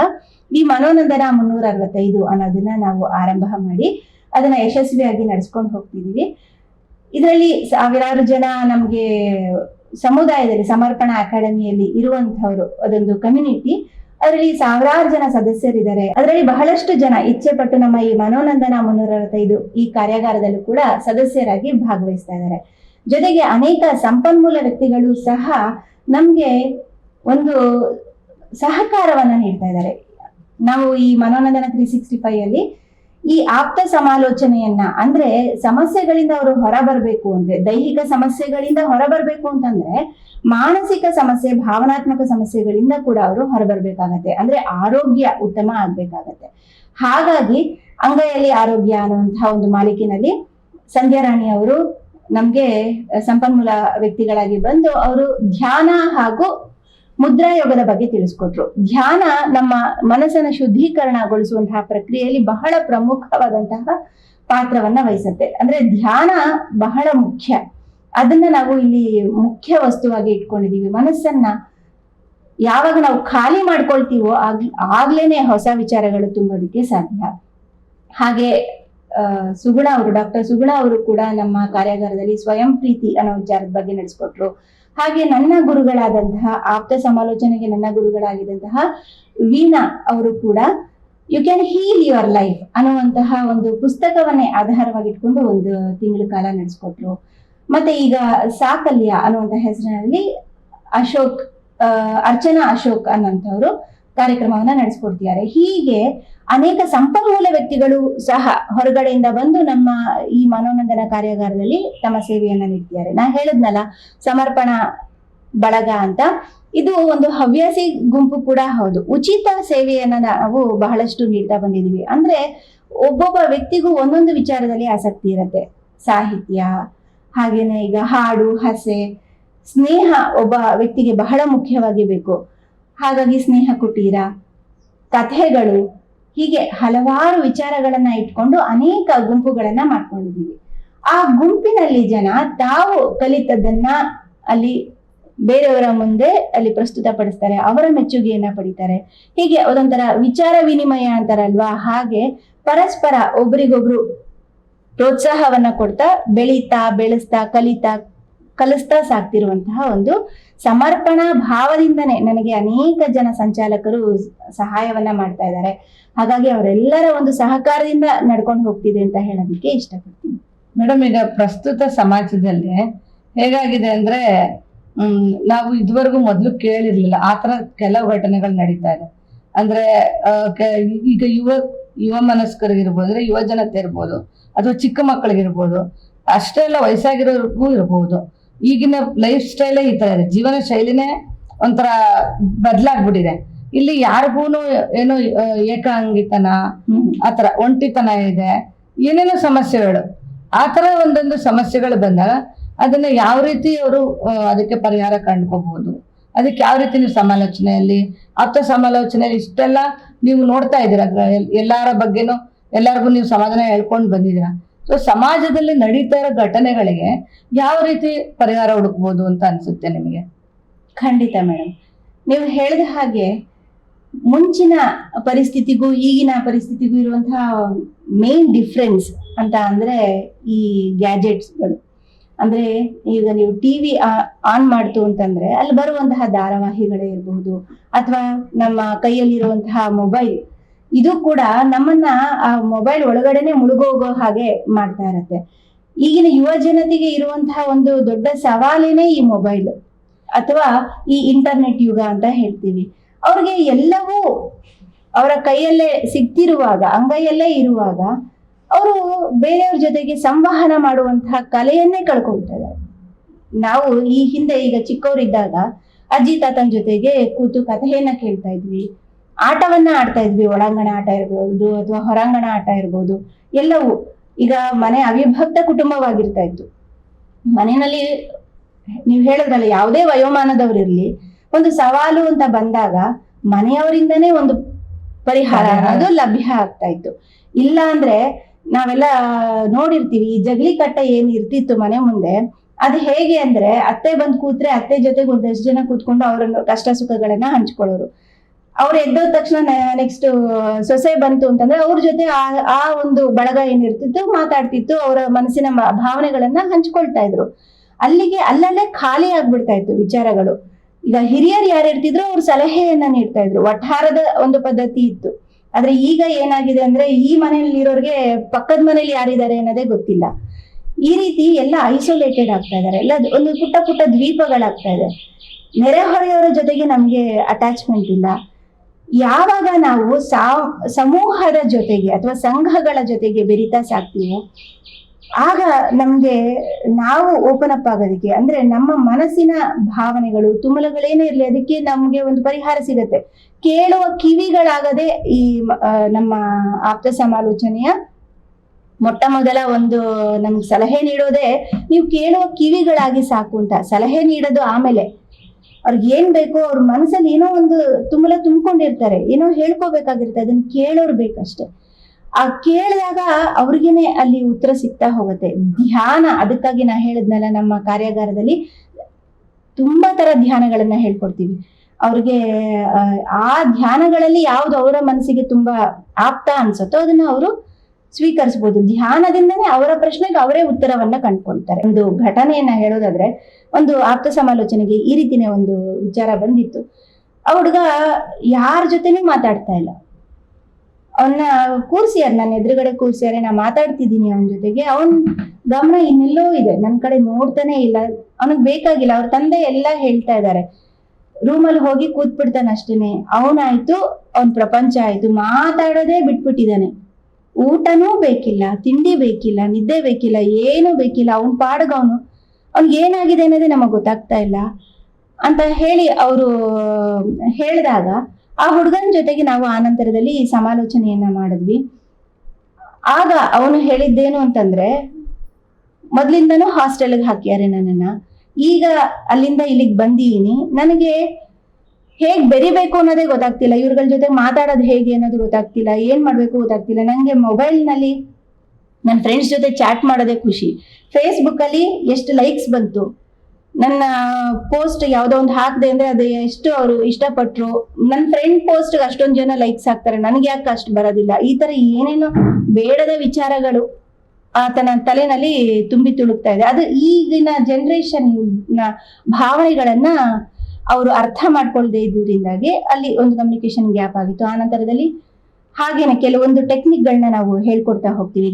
ಈ ಮನೋನಂದನ ಮುನ್ನೂರ ಅರವತ್ತೈದು ಅನ್ನೋದನ್ನ ನಾವು ಆರಂಭ ಮಾಡಿ ಅದನ್ನ ಯಶಸ್ವಿಯಾಗಿ ನಡ್ಸ್ಕೊಂಡು ಹೋಗ್ತಿದೀವಿ. ಇದರಲ್ಲಿ ಸಾವಿರಾರು ಜನ ನಮ್ಗೆ ಸಮುದಾಯದಲ್ಲಿ ಸಮರ್ಪಣಾ ಅಕಾಡೆಮಿಯಲ್ಲಿ ಇರುವಂತಹವರು ಅದೊಂದು ಕಮ್ಯುನಿಟಿ ಅದರಲ್ಲಿ ಸಾವಿರಾರು ಜನ ಸದಸ್ಯರಿದ್ದಾರೆ. ಅದರಲ್ಲಿ ಬಹಳಷ್ಟು ಜನ ಇಚ್ಛೆ ಪಟ್ಟು ನಮ್ಮ ಈ ಮನೋನಂದನ ಮುನ್ನೂರ ಅರವತ್ತೈದು ಈ ಕಾರ್ಯಾಗಾರದಲ್ಲೂ ಕೂಡ ಸದಸ್ಯರಾಗಿ ಭಾಗವಹಿಸ್ತಾ ಇದ್ದಾರೆ. ಜೊತೆಗೆ ಅನೇಕ ಸಂಪನ್ಮೂಲ ವ್ಯಕ್ತಿಗಳು ಸಹ ನಮ್ಗೆ ಒಂದು ಸಹಕಾರವನ್ನ ನೀಡ್ತಾ ಇದ್ದಾರೆ. ನಾವು ಈ ಮನೋನಂದನ ತ್ರೀ ಸಿಕ್ಸ್ಟಿ ಫೈವ್ ಅಲ್ಲಿ ಈ ಆಪ್ತ ಸಮಾಲೋಚನೆಯನ್ನ, ಅಂದ್ರೆ ಸಮಸ್ಯೆಗಳಿಂದ ಅವರು ಹೊರ ಬರಬೇಕು ಅಂದ್ರೆ, ದೈಹಿಕ ಸಮಸ್ಯೆಗಳಿಂದ ಹೊರ ಬರಬೇಕು ಅಂತಂದ್ರೆ, ಮಾನಸಿಕ ಸಮಸ್ಯೆ, ಭಾವನಾತ್ಮಕ ಸಮಸ್ಯೆಗಳಿಂದ ಕೂಡ ಅವರು ಹೊರಬರ್ಬೇಕಾಗತ್ತೆ. ಅಂದ್ರೆ ಆರೋಗ್ಯ ಉತ್ತಮ ಆಗ್ಬೇಕಾಗತ್ತೆ. ಹಾಗಾಗಿ ಅಂಗೈಯಲ್ಲಿ ಆರೋಗ್ಯ ಅನ್ನುವಂತಹ ಒಂದು ಮಾಲಿಕಿನಲ್ಲಿ ಸಂಧ್ಯಾ ರಾಣಿ ಅವರು ನಮ್ಗೆ ಸಂಪನ್ಮೂಲ ವ್ಯಕ್ತಿಗಳಾಗಿ ಬಂದು ಅವರು ಧ್ಯಾನ ಹಾಗೂ ಮುದ್ರಾ ಯೋಗದ ಬಗ್ಗೆ ತಿಳಿಸ್ಕೊಟ್ರು. ಧ್ಯಾನ ನಮ್ಮ ಮನಸ್ಸನ್ನ ಶುದ್ಧೀಕರಣಗೊಳಿಸುವಂತಹ ಪ್ರಕ್ರಿಯೆಯಲ್ಲಿ ಬಹಳ ಪ್ರಮುಖವಾದಂತಹ ಪಾತ್ರವನ್ನ ವಹಿಸುತ್ತೆ. ಅಂದ್ರೆ ಧ್ಯಾನ ಬಹಳ ಮುಖ್ಯ. ಅದನ್ನ ನಾವು ಇಲ್ಲಿ ಮುಖ್ಯ ವಸ್ತುವಾಗಿ ಇಟ್ಕೊಂಡಿದೀವಿ. ಮನಸ್ಸನ್ನ ಯಾವಾಗ ನಾವು ಖಾಲಿ ಮಾಡ್ಕೊಳ್ತೀವೋ ಆಗ್ ಆಗ್ಲೇನೆ ಹೊಸ ವಿಚಾರಗಳು ತುಂಬೋದಕ್ಕೆ ಸಾಧ್ಯ. ಹಾಗೆ ಸುಗುಣ ಅವರು, ಡಾಕ್ಟರ್ ಸುಗುಣ ಅವರು ಕೂಡ ನಮ್ಮ ಕಾರ್ಯಾಗಾರದಲ್ಲಿ ಸ್ವಯಂ ಪ್ರೀತಿ ಅನ್ನೋ ವಿಚಾರದ ಬಗ್ಗೆ ನಡೆಸ್ಕೊಟ್ರು. ಹಾಗೆ ನನ್ನ ಗುರುಗಳಾದಂತಹ, ಆಪ್ತ ಸಮಾಲೋಚನೆಗೆ ನನ್ನ ಗುರುಗಳಾಗಿದ್ದಂತಹ ವೀಣಾ ಅವರು ಕೂಡ you can heal your life ಅನ್ನುವಂತಹ ಒಂದು ಪುಸ್ತಕವನ್ನೇ ಆಧಾರವಾಗಿ ಇಟ್ಕೊಂಡು ಒಂದು ತಿಂಗಳ ಕಾಲ ನಡೆಸ್ಕೊಟ್ರು. ಮತ್ತೆ ಈಗ ಸಾಕಲ್ಯ ಅನ್ನುವಂಥ ಹೆಸರಿನಲ್ಲಿ ಅಶೋಕ್ ಅರ್ಚನಾ ಅಶೋಕ್ ಅನ್ನೋಂಥವ್ರು ಕಾರ್ಯಕ್ರಮವನ್ನ ನಡೆಸ್ಕೊಡ್ತಿದ್ದಾರೆ. ಹೀಗೆ ಅನೇಕ ಸಂಪನ್ಮೂಲ ವ್ಯಕ್ತಿಗಳು ಸಹ ಹೊರಗಡೆಯಿಂದ ಬಂದು ನಮ್ಮ ಈ ಮನೋನಂದನ ಕಾರ್ಯಾಗಾರದಲ್ಲಿ ತಮ್ಮ ಸೇವೆಯನ್ನ ನೀಡ್ತಿದ್ದಾರೆ. ನಾ ಹೇಳದ್ನಲ್ಲ, ಸಮರ್ಪಣಾ ಬಳಗ ಅಂತ. ಇದು ಒಂದು ಹವ್ಯಾಸಿ ಗುಂಪು ಕೂಡ ಹೌದು. ಉಚಿತ ಸೇವೆಯನ್ನ ನಾವು ಬಹಳಷ್ಟು ನೀಡ್ತಾ ಬಂದಿದೀವಿ ಅಂದ್ರೆ ಒಬ್ಬೊಬ್ಬ ವ್ಯಕ್ತಿಗೂ ಒಂದೊಂದು ವಿಚಾರದಲ್ಲಿ ಆಸಕ್ತಿ ಇರುತ್ತೆ. ಸಾಹಿತ್ಯ, ಹಾಗೇನೆ ಈಗ ಹಾಡು, ಹಸೆ, ಸ್ನೇಹ ಒಬ್ಬ ವ್ಯಕ್ತಿಗೆ ಬಹಳ ಮುಖ್ಯವಾಗಿ ಬೇಕು ಹಾಗಾಗಿ ಸ್ನೇಹ ಕುಟೀರ. ಕಥೆಗಳು, ಹೀಗೆ ಹಲವಾರು ವಿಚಾರಗಳನ್ನ ಇಟ್ಕೊಂಡು ಅನೇಕ ಗುಂಪುಗಳನ್ನ ಮಾಡ್ಕೊಂಡಿದ್ದೀವಿ. ಆ ಗುಂಪಿನಲ್ಲಿ ಜನ ತಾವು ಕಲಿತದ್ದನ್ನ ಅಲ್ಲಿ ಬೇರೆಯವರ ಮುಂದೆ ಅಲ್ಲಿ ಪ್ರಸ್ತುತ ಪಡಿಸ್ತಾರೆ, ಅವರ ಮೆಚ್ಚುಗೆಯನ್ನ ಪಡಿತಾರೆ. ಹೀಗೆ ಅದೊಂಥರ ವಿಚಾರ ವಿನಿಮಯ ಅಂತಾರಲ್ವಾ? ಹಾಗೆ ಪರಸ್ಪರ ಒಬ್ರಿಗೊಬ್ರು ಪ್ರೋತ್ಸಾಹವನ್ನ ಕೊಡ್ತಾ ಬೆಳೀತಾ, ಬೆಳೆಸ್ತಾ, ಕಲಿತಾ ಕಲಿಸ್ತಾ ಸಾಕ್ತಿರುವಂತಹ ಒಂದು ಸಮರ್ಪಣಾ ಭಾವದಿಂದನೇ ನನಗೆ ಅನೇಕ ಜನ ಸಂಚಾಲಕರು ಸಹಾಯವನ್ನ ಮಾಡ್ತಾ ಇದ್ದಾರೆ. ಹಾಗಾಗಿ ಅವರೆಲ್ಲರ ಒಂದು ಸಹಕಾರದಿಂದ ನಡ್ಕೊಂಡು ಹೋಗ್ತಿದೆ ಅಂತ ಹೇಳೋದಕ್ಕೆ ಇಷ್ಟಪಡ್ತೀನಿ. ಮೇಡಮ್ ಈಗ ಪ್ರಸ್ತುತ ಸಮಾಜದಲ್ಲಿ ಹೇಗಾಗಿದೆ ಅಂದ್ರೆ, ಹ್ಮ್, ನಾವು ಇದುವರೆಗೂ ಮೊದಲು ಕೇಳಿರ್ಲಿಲ್ಲ, ಆ ಕೆಲವು ಘಟನೆಗಳು ನಡೀತಾ ಇದೆ. ಅಂದ್ರೆ ಈಗ ಯುವ ಯುವ ಮನಸ್ಕರಿಗಿರ್ಬೋದು ಯುವ ಜನತೆ ಇರ್ಬೋದು, ಅಥವಾ ಚಿಕ್ಕ ಮಕ್ಕಳಿಗಿರ್ಬೋದು, ಅಷ್ಟೇ ಅಲ್ಲ ವಯಸ್ಸಾಗಿರೋರ್ಗೂ ಇರ್ಬೋದು. ಈಗಿನ ಲೈಫ್ ಸ್ಟೈಲೇ ಈ ತರ ಇದೆ. ಜೀವನ ಶೈಲಿನೇ ಒಂಥರ ಬದಲಾಗ್ಬಿಟ್ಟಿದೆ. ಇಲ್ಲಿ ಯಾರಿಗೂ ಏನೋ ಏಕಾಂಗಿತನ ಆತರ ಒಂಟಿತನ ಇದೆ. ಏನೇನೋ ಸಮಸ್ಯೆಗಳು. ಆ ಥರ ಒಂದೊಂದು ಸಮಸ್ಯೆಗಳು ಬಂದಾಗ ಅದನ್ನ ಯಾವ ರೀತಿ ಅವರು ಅದಕ್ಕೆ ಪರಿಹಾರ ಕಂಡ್ಕೋಬಹುದು ಅದಕ್ಕೆ ಯಾವ ರೀತಿ ನೀವು ಸಮಾಲೋಚನೆಯಲ್ಲಿ, ಆಪ್ತ ಸಮಾಲೋಚನೆಯಲ್ಲಿ ಇಷ್ಟೆಲ್ಲ ನೀವು ನೋಡ್ತಾ ಇದ್ದೀರಾ? ಎಲ್ಲರ ಎಲ್- ಎಲ್ಲಾರ ಬಗ್ಗೆನೂ ಎಲ್ಲರಿಗೂ ನೀವು ಸಮಾಧಾನ ಹೇಳ್ಕೊಂಡು ಬಂದಿದ್ದೀರಾ? ಸೊ ಸಮಾಜದಲ್ಲಿ ನಡೀತಾ ಇರೋ ಘಟನೆಗಳಿಗೆ ಯಾವ ರೀತಿ ಪರಿಹಾರ ಹುಡುಕ್ಬೋದು ಅಂತ ಅನ್ಸುತ್ತೆ ನಿಮಗೆ? ಖಂಡಿತ ಮೇಡಮ್ ನೀವು ಹೇಳಿದ ಹಾಗೆ ಮುಂಚಿನ ಪರಿಸ್ಥಿತಿಗೂ ಈಗಿನ ಪರಿಸ್ಥಿತಿಗೂ ಇರುವಂತಹ ಮೇನ್ ಡಿಫ್ರೆನ್ಸ್ ಅಂತ ಅಂದ್ರೆ ಈ ಗ್ಯಾಜೆಟ್ಸ್ಗಳು. ಅಂದ್ರೆ ಈಗ ನೀವು ಟಿವಿ ಆನ್ ಮಾಡ್ತು ಅಂತಂದ್ರೆ ಅಲ್ಲಿ ಬರುವಂತಹ ಧಾರಾವಾಹಿಗಳೇ ಇರಬಹುದು ಅಥವಾ ನಮ್ಮ ಕೈಯಲ್ಲಿರುವಂತಹ ಮೊಬೈಲ್ ಇದು ಕೂಡ ನಮ್ಮನ್ನ ಆ ಮೊಬೈಲ್ ಒಳಗಡೆನೆ ಮುಳುಗೋಗೋ ಹಾಗೆ ಮಾಡ್ತಾ ಇರತ್ತೆ. ಈಗಿನ ಯುವ ಜನತೆಗೆ ಇರುವಂತಹ ಒಂದು ದೊಡ್ಡ ಸವಾಲೇನೆ ಈ ಮೊಬೈಲ್ ಅಥವಾ ಈ ಇಂಟರ್ನೆಟ್ ಯುಗ ಅಂತ ಹೇಳ್ತೀವಿ. ಅವ್ರಿಗೆ ಎಲ್ಲವೂ ಅವರ ಕೈಯಲ್ಲೇ ಸಿಗ್ತಿರುವಾಗ, ಅಂಗೈಯಲ್ಲೇ ಇರುವಾಗ ಅವರು ಬೇರೆಯವ್ರ ಜೊತೆಗೆ ಸಂವಹನ ಮಾಡುವಂತಹ ಕಲೆಯನ್ನೇ ಕಳ್ಕೊಳ್ತಾ ಇದ್ದಾರೆ. ನಾವು ಈ ಹಿಂದೆ ಈಗ ಚಿಕ್ಕವರಿದ್ದಾಗ ಅಜ್ಜಿ, ತಾತನ ಜೊತೆಗೆ ಕೂತು ಕಥೆಯನ್ನ ಕೇಳ್ತಾ ಇದ್ವಿ ಆಟವನ್ನ ಆಡ್ತಾ ಇದ್ವಿ ಒಳಾಂಗಣ ಆಟ ಇರ್ಬೋದು ಅಥವಾ ಹೊರಾಂಗಣ ಆಟ ಇರ್ಬೋದು ಎಲ್ಲವೂ ಈಗ ಮನೆ ಅವಿಭಕ್ತ ಕುಟುಂಬವಾಗಿರ್ತಾ ಇತ್ತು. ಮನೆಯಲ್ಲಿ ನೀವು ಹೇಳಿದ್ರಲ್ಲ ಯಾವುದೇ ವಯೋಮಾನದವರಿರ್ಲಿ ಒಂದು ಸವಾಲು ಅಂತ ಬಂದಾಗ ಮನೆಯವರಿಂದನೇ ಒಂದು ಪರಿಹಾರ. ಅನ್ನೋದು ಲಭ್ಯ ಆಗ್ತಾ ಇತ್ತು. ಇಲ್ಲ ಅಂದ್ರೆ ನಾವೆಲ್ಲ ನೋಡಿರ್ತೀವಿ ಈ ಜಗಲಿ ಕಟ್ಟ ಏನ್ ಇರ್ತಿತ್ತು ಮನೆ ಮುಂದೆ ಅದು ಹೇಗೆ ಅಂದ್ರೆ ಅತ್ತೆ ಬಂದ್ ಕೂತ್ರೆ ಅತ್ತೆ ಜೊತೆಗೆ ಒಂದಷ್ಟು ಜನ ಕೂತ್ಕೊಂಡು ಅವರನ್ನು ಕಷ್ಟ ಸುಖಗಳನ್ನ ಹಂಚ್ಕೊಳ್ಳೋರು. ಅವ್ರು ಎದ್ದ ತಕ್ಷಣ ನೆಕ್ಸ್ಟ್ ಸೊಸೆ ಬಂತು ಅಂತಂದ್ರೆ ಅವ್ರ ಜೊತೆ ಆ ಆ ಒಂದು ಬಳಗ ಏನಿರ್ತಿತ್ತು ಮಾತಾಡ್ತಿತ್ತು, ಅವರ ಮನಸ್ಸಿನ ಭಾವನೆಗಳನ್ನ ಹಂಚ್ಕೊಳ್ತಾ ಇದ್ರು. ಅಲ್ಲಿಗೆ, ಅಲ್ಲಲ್ಲೇ ಖಾಲಿ ಆಗ್ಬಿಡ್ತಾ ಇತ್ತು ವಿಚಾರಗಳು. ಈಗ ಹಿರಿಯರು ಯಾರು ಇರ್ತಿದ್ರು ಅವ್ರು ಸಲಹೆಯನ್ನ ನೀಡ್ತಾ ಇದ್ರು. ವಠಾರದ ಒಂದು ಪದ್ಧತಿ ಇತ್ತು. ಆದ್ರೆ ಈಗ ಏನಾಗಿದೆ ಅಂದ್ರೆ ಈ ಮನೆಯಲ್ಲಿ ಇರೋರಿಗೆ ಪಕ್ಕದ ಮನೇಲಿ ಯಾರಿದ್ದಾರೆ ಅನ್ನೋದೇ ಗೊತ್ತಿಲ್ಲ. ಈ ರೀತಿ ಎಲ್ಲ ಐಸೋಲೇಟೆಡ್ ಆಗ್ತಾ ಇದಾರೆ. ಎಲ್ಲ ಒಂದು ಪುಟ್ಟ ಪುಟ್ಟ ದ್ವೀಪಗಳಾಗ್ತಾ ಇದೆ. ನೆರೆಹೊರೆಯವರ ಜೊತೆಗೆ ನಮ್ಗೆ ಅಟ್ಯಾಚ್ಮೆಂಟ್ ಇಲ್ಲ. ಯಾವಾಗ ನಾವು ಸಾ- ಸಮೂಹದ ಜೊತೆಗೆ ಅಥವಾ ಸಂಘಗಳ ಜೊತೆಗೆ ಬೆರಿತಾ ಸಾಕ್ತೀವೋ, ಆಗ ನಮ್ಗೆ ನಾವು ಓಪನ್ ಅಪ್ ಆಗೋದಕ್ಕೆ, ಅಂದ್ರೆ ನಮ್ಮ ಮನಸ್ಸಿನ ಭಾವನೆಗಳು, ತುಮಲಗಳೇನೇ ಇರಲಿ, ಅದಕ್ಕೆ ನಮ್ಗೆ ಒಂದು ಪರಿಹಾರ ಸಿಗತ್ತೆ. ಕೇಳುವ ಕಿವಿಗಳಾಗದೆ ಈ ನಮ್ಮ ಆಪ್ತ ಸಮಾಲೋಚನೆಯ ಮೊಟ್ಟ ಮೊದಲ ಒಂದು ನಮ್ಗೆ ಸಲಹೆ ನೀಡೋದೇ, ನೀವು ಕೇಳುವ ಕಿವಿಗಳಾಗಿ ಸಾಕು ಅಂತ ಸಲಹೆ ನೀಡೋದು ಆಮೇಲೆ ಅವ್ರಿಗೆ ಏನ್ ಬೇಕೋ ಅವ್ರ ಮನಸ್ಸಲ್ಲಿ ಏನೋ ಒಂದು ತುಂಬಲ ತುಂಬಿಕೊಂಡಿರ್ತಾರೆ ಏನೋ ಹೇಳ್ಕೋಬೇಕಾಗಿರುತ್ತೆ ಅದನ್ನ ಕೇಳೋರ್ ಬೇಕಷ್ಟೇ. ಆ ಕೇಳಿದಾಗ ಅವ್ರಿಗೇನೆ ಅಲ್ಲಿ ಉತ್ತರ ಸಿಗ್ತಾ ಹೋಗುತ್ತೆ. ಧ್ಯಾನ ಅದಕ್ಕಾಗಿ ನಾ ಹೇಳಿದ್ನಲ್ಲ ನಮ್ಮ ಕಾರ್ಯಾಗಾರದಲ್ಲಿ ತುಂಬಾ ತರ ಧ್ಯಾನಗಳನ್ನ ಹೇಳ್ಕೊಡ್ತೀವಿ. ಅವ್ರಿಗೆ ಆ, ಧ್ಯಾನಗಳಲ್ಲಿ ಯಾವ್ದು ಅವರ ಮನಸ್ಸಿಗೆ ತುಂಬಾ ಆಪ್ತ ಅನ್ಸುತ್ತೋ ಅದನ್ನ ಅವರು ಸ್ವೀಕರಿಸಬಹುದು ಧ್ಯಾನದಿಂದನೇ ಅವರ ಪ್ರಶ್ನೆಗೆ ಅವರೇ ಉತ್ತರವನ್ನ ಕಂಡ್ಕೊಳ್ತಾರೆ. ಒಂದು ಘಟನೆಯನ್ನ ಹೇಳೋದಾದ್ರೆ ಒಂದು ಆಪ್ತ ಸಮಾಲೋಚನೆಗೆ ಈ ರೀತಿನೇ ಒಂದು ವಿಚಾರ ಬಂದಿತ್ತು. ಆ ಹುಡುಗ ಯಾರ ಜೊತೆನೂ ಮಾತಾಡ್ತಾ ಇಲ್ಲ. ಅವನ್ನ ಕೂರ್ಸಿಯಾರ, ನನ್ನ ಎದುರುಗಡೆ ಕೂರ್ಸಿಯಾರೆ, ನಾ ಮಾತಾಡ್ತಿದ್ದೀನಿ ಅವನ ಜೊತೆಗೆ. ಅವನ್ ಗಮನ ಇನ್ನೆಲ್ಲೋ ಇದೆ ನನ್ನ ಕಡೆ ನೋಡ್ತಾನೆ ಇಲ್ಲ. ಅವನಿಗೆ ಬೇಕಾಗಿಲ್ಲ, ಅವ್ರ ತಂದೆ ಎಲ್ಲ ಹೇಳ್ತಾ ಇದ್ದಾರೆ ರೂಮಲ್ಲಿ ಹೋಗಿ ಕೂತ್ಬಿಡ್ತಾನೆ ಅಷ್ಟೇನೆ. ಅವನಾಯ್ತು, ಅವನ್ ಪ್ರಪಂಚ ಆಯ್ತು. ಮಾತಾಡೋದೇ ಬಿಟ್ಬಿಟ್ಟಿದ್ದಾನೆ. ಊಟನೂ ಬೇಕಿಲ್ಲ, ತಿಂಡಿ ಬೇಕಿಲ್ಲ, ನಿದ್ದೆ ಬೇಕಿಲ್ಲ, ಏನೂ ಬೇಕಿಲ್ಲ. ಅವನ್ ಪಾಡ್ಗ ಅವನು ಅವ್ನಿಗೆ ಏನಾಗಿದೆ ಅನ್ನೋದೇ ನಮಗೆ ಗೊತ್ತಾಗ್ತಾ ಇಲ್ಲ. ಅಂತ ಹೇಳಿ ಅವರು, ಹೇಳಿದಾಗ ಆ ಹುಡುಗನ ಜೊತೆಗೆ ನಾವು ಆನಂತರದಲ್ಲಿ ಸಮಾಲೋಚನೆಯನ್ನ ಮಾಡಿದ್ವಿ. ಆಗ ಅವನು ಹೇಳಿದ್ದೇನು ಅಂತಂದ್ರೆ, ಮೊದ್ಲಿಂದನೂ ಹಾಸ್ಟೆಲ್ಗೆ ಹಾಕ್ಯಾರೆ ನನ್ನನ್ನ. ಈಗ ಅಲ್ಲಿಂದ ಇಲ್ಲಿಗೆ ಬಂದಿದ್ದೀನಿ ನನಗೆ ಹೇಗ್ ಬೆರಿಬೇಕು ಅನ್ನೋದೇ ಗೊತ್ತಾಗ್ತಿಲ್ಲ. ಇವ್ರಗಳ ಜೊತೆ ಮಾತಾಡೋದು ಹೇಗೆ ಅನ್ನೋದು ಗೊತ್ತಾಗ್ತಿಲ್ಲ. ಏನ್ ಮಾಡ್ಬೇಕು ಗೊತ್ತಾಗ್ತಿಲ್ಲ. ನಂಗೆ ಮೊಬೈಲ್ನಲ್ಲಿ ನನ್ನ ಫ್ರೆಂಡ್ಸ್ ಜೊತೆ ಚಾಟ್ ಮಾಡೋದೇ ಖುಷಿ. ಫೇಸ್ಬುಕ್ ಅಲ್ಲಿ ಎಷ್ಟು ಲೈಕ್ಸ್ ಬಂತು. ನನ್ನ ಪೋಸ್ಟ್ ಯಾವ್ದೋ ಒಂದು ಹಾಕಿದೆ ಅಂದ್ರೆ ಅದು ಎಷ್ಟು ಅವರು ಇಷ್ಟಪಟ್ರು. ನನ್ನ ಫ್ರೆಂಡ್ ಪೋಸ್ಟ್ ಅಷ್ಟೊಂದು ಜನ ಲೈಕ್ಸ್ ಹಾಕ್ತಾರೆ. ನನಗೆ ಯಾಕೆ ಅಷ್ಟು ಬರೋದಿಲ್ಲ? ಈ ತರ ಏನೇನೋ ಬೇಡದ ವಿಚಾರಗಳು ಆತನ ತಲೆನಲ್ಲಿ ತುಂಬಿ ತುಳುಕ್ತಾ ಇದೆ. ಅದು ಈಗಿನ ಜನರೇಷನ್ ಭಾವನೆಗಳನ್ನ ಅವರು ಅರ್ಥ ಮಾಡ್ಕೊಳ್ದೇ ಇದ್ದರಿಂದಾಗಿ ಅಲ್ಲಿ ಒಂದು ಕಮ್ಯುನಿಕೇಶನ್ ಗ್ಯಾಪ್ ಆಗಿತ್ತು. ಆ ನಂತರದಲ್ಲಿ ಹಾಗೇನೆ ಕೆಲವೊಂದು ಟೆಕ್ನಿಕ್ ಟೆಕ್ನಿಕ್ಗಳನ್ನ ನಾವು ಹೇಳ್ಕೊಡ್ತಾ ಹೋಗ್ತೀವಿ.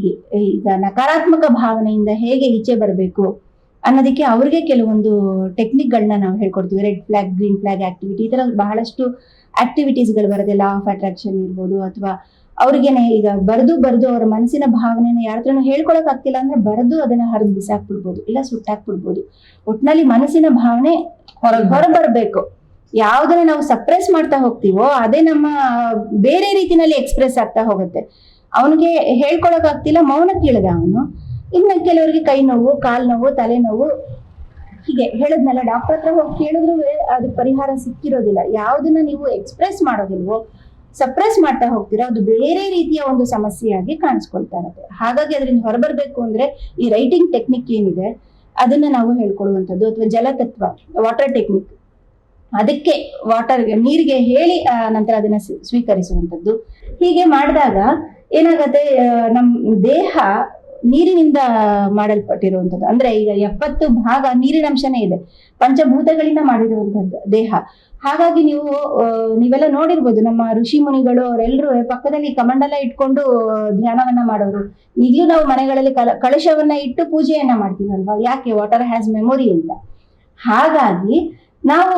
ಈಗ- ನಕಾರಾತ್ಮಕ ಭಾವನೆಯಿಂದ ಹೇಗೆ ಈಚೆ ಬರಬೇಕು ಅನ್ನೋದಕ್ಕೆ ಅವ್ರಿಗೆ ಕೆಲವೊಂದು ಟೆಕ್ನಿಕ್ಗಳನ್ನ ನಾವು ಹೇಳ್ಕೊಡ್ತೀವಿ. Red flag green flag activity ಈ ತರ ಬಹಳಷ್ಟು ಆಕ್ಟಿವಿಟೀಸ್ಗಳು ಬರುತ್ತೆ. ಲಾ ಆಫ್ ಅಟ್ರಾಕ್ಷನ್ ಇರ್ಬೋದು ಅಥವಾ ಅವ್ರಿಗೇನೆ ಈಗ ಬರೆದು ಬರೆದು ಅವ್ರ ಮನಸ್ಸಿನ ಭಾವನೆನ ಯಾರ ಹತ್ರನೂ ಹೇಳ್ಕೊಳಕ್ ಆಗ್ತಿಲ್ಲ ಅಂದ್ರೆ ಬರೆದು ಅದನ್ನ ಹರಿದು ಬಿಸಾಕ್ಬಿಡ್ಬೋದು. ಇಲ್ಲ ಸುಟ್ಟಾಕ್ಬಿಡ್ಬೋದು. ಒಟ್ನಲ್ಲಿ ಮನಸ್ಸಿನ ಭಾವನೆ ಹೊರಗೆ ಹೊರ ಬರಬೇಕು ಯಾವ್ದನ್ನ ನಾವು ಸಪ್ರೆಸ್ ಮಾಡ್ತಾ ಹೋಗ್ತೀವೋ, ಅದೇ ನಮ್ಮ, ಬೇರೆ ರೀತಿನಲ್ಲಿ ಎಕ್ಸ್ಪ್ರೆಸ್ ಆಗ್ತಾ ಹೋಗುತ್ತೆ. ಅವನಿಗೆ ಹೇಳ್ಕೊಳಕ್ ಆಗ್ತಿಲ್ಲ ಮೌನ ಕೇಳಿದ ಅವನು. ಇನ್ನು ಕೆಲವರಿಗೆ ಕೈ ನೋವು, ಕಾಲ್ ನೋವು ತಲೆನೋವು ಹೀಗೆ ಹೇಳದ್ನಲ್ಲ ಡಾಕ್ಟರ್ ಹತ್ರ ಹೋಗಿ ಕೇಳಿದ್ರು ಅದಕ್ಕೆ ಪರಿಹಾರ ಸಿಕ್ಕಿರೋದಿಲ್ಲ. ಯಾವ್ದನ್ನ ನೀವು ಎಕ್ಸ್ಪ್ರೆಸ್ ಮಾಡೋದಿಲ್ವೋ ಸಪ್ರೆಸ್ ಮಾಡ್ತಾ ಹೋಗ್ತೀರಾ, ಅದು ಬೇರೆ ರೀತಿಯ ಒಂದು ಸಮಸ್ಯೆಯಾಗಿ ಕಾಣಿಸ್ಕೊಳ್ತಾ ಇರುತ್ತೆ ಹಾಗಾಗಿ ಅದರಿಂದ ಹೊರಬರ್ಬೇಕು ಅಂದ್ರೆ ಈ ರೈಟಿಂಗ್ ಟೆಕ್ನಿಕ್ ಏನಿದೆ, ಅದನ್ನ ನಾವು ಹೇಳ್ಕೊಡುವಂಥದ್ದು, ಅಥವಾ ಜಲತತ್ವ ವಾಟರ್ ಟೆಕ್ನಿಕ್ ಅದಕ್ಕೆ ವಾಟರ್ ನೀರಿಗೆ ಹೇಳಿ ಆ, ನಂತರ ಅದನ್ನ ಸ್ವೀ- ಸ್ವೀಕರಿಸುವಂಥದ್ದು. ಹೀಗೆ ಮಾಡಿದಾಗ ಏನಾಗತ್ತೆ ನಮ್ಮ ನಮ್ ದೇಹ ನೀರಿನಿಂದ ಮಾಡಲ್ಪಟ್ಟಿರುವಂಥದ್ದು. ಅಂದ್ರೆ ಈಗ ಎಪ್ಪತ್ತು ಭಾಗ ನೀರಿನ ಅಂಶನೇ ಇದೆ. ಪಂಚಭೂತಗಳಿಂದ ಮಾಡಿರುವಂಥದ್ದು ದೇಹ. ಹಾಗಾಗಿ ನೀವು ನೀವೆಲ್ಲ ನೋಡಿರ್ಬೋದು ನಮ್ಮ ಋಷಿ ಮುನಿಗಳು ಅವರೆಲ್ಲರೂ ಪಕ್ಕದಲ್ಲಿ ಕಮಂಡಲ ಇಟ್ಕೊಂಡು ಧ್ಯಾನವನ್ನ ಮಾಡೋರು. ಈಗಲೂ ನಾವು ಮನೆಗಳಲ್ಲಿ ಕಲ ಕಳಶವನ್ನ ಇಟ್ಟು ಪೂಜೆಯನ್ನ ಮಾಡ್ತೀವಲ್ವಾ? ಯಾಕೆ? ವಾಟರ್ ಹ್ಯಾಸ್ ಮೆಮೊರಿ ಅಂತ. ಹಾಗಾಗಿ ನಾವು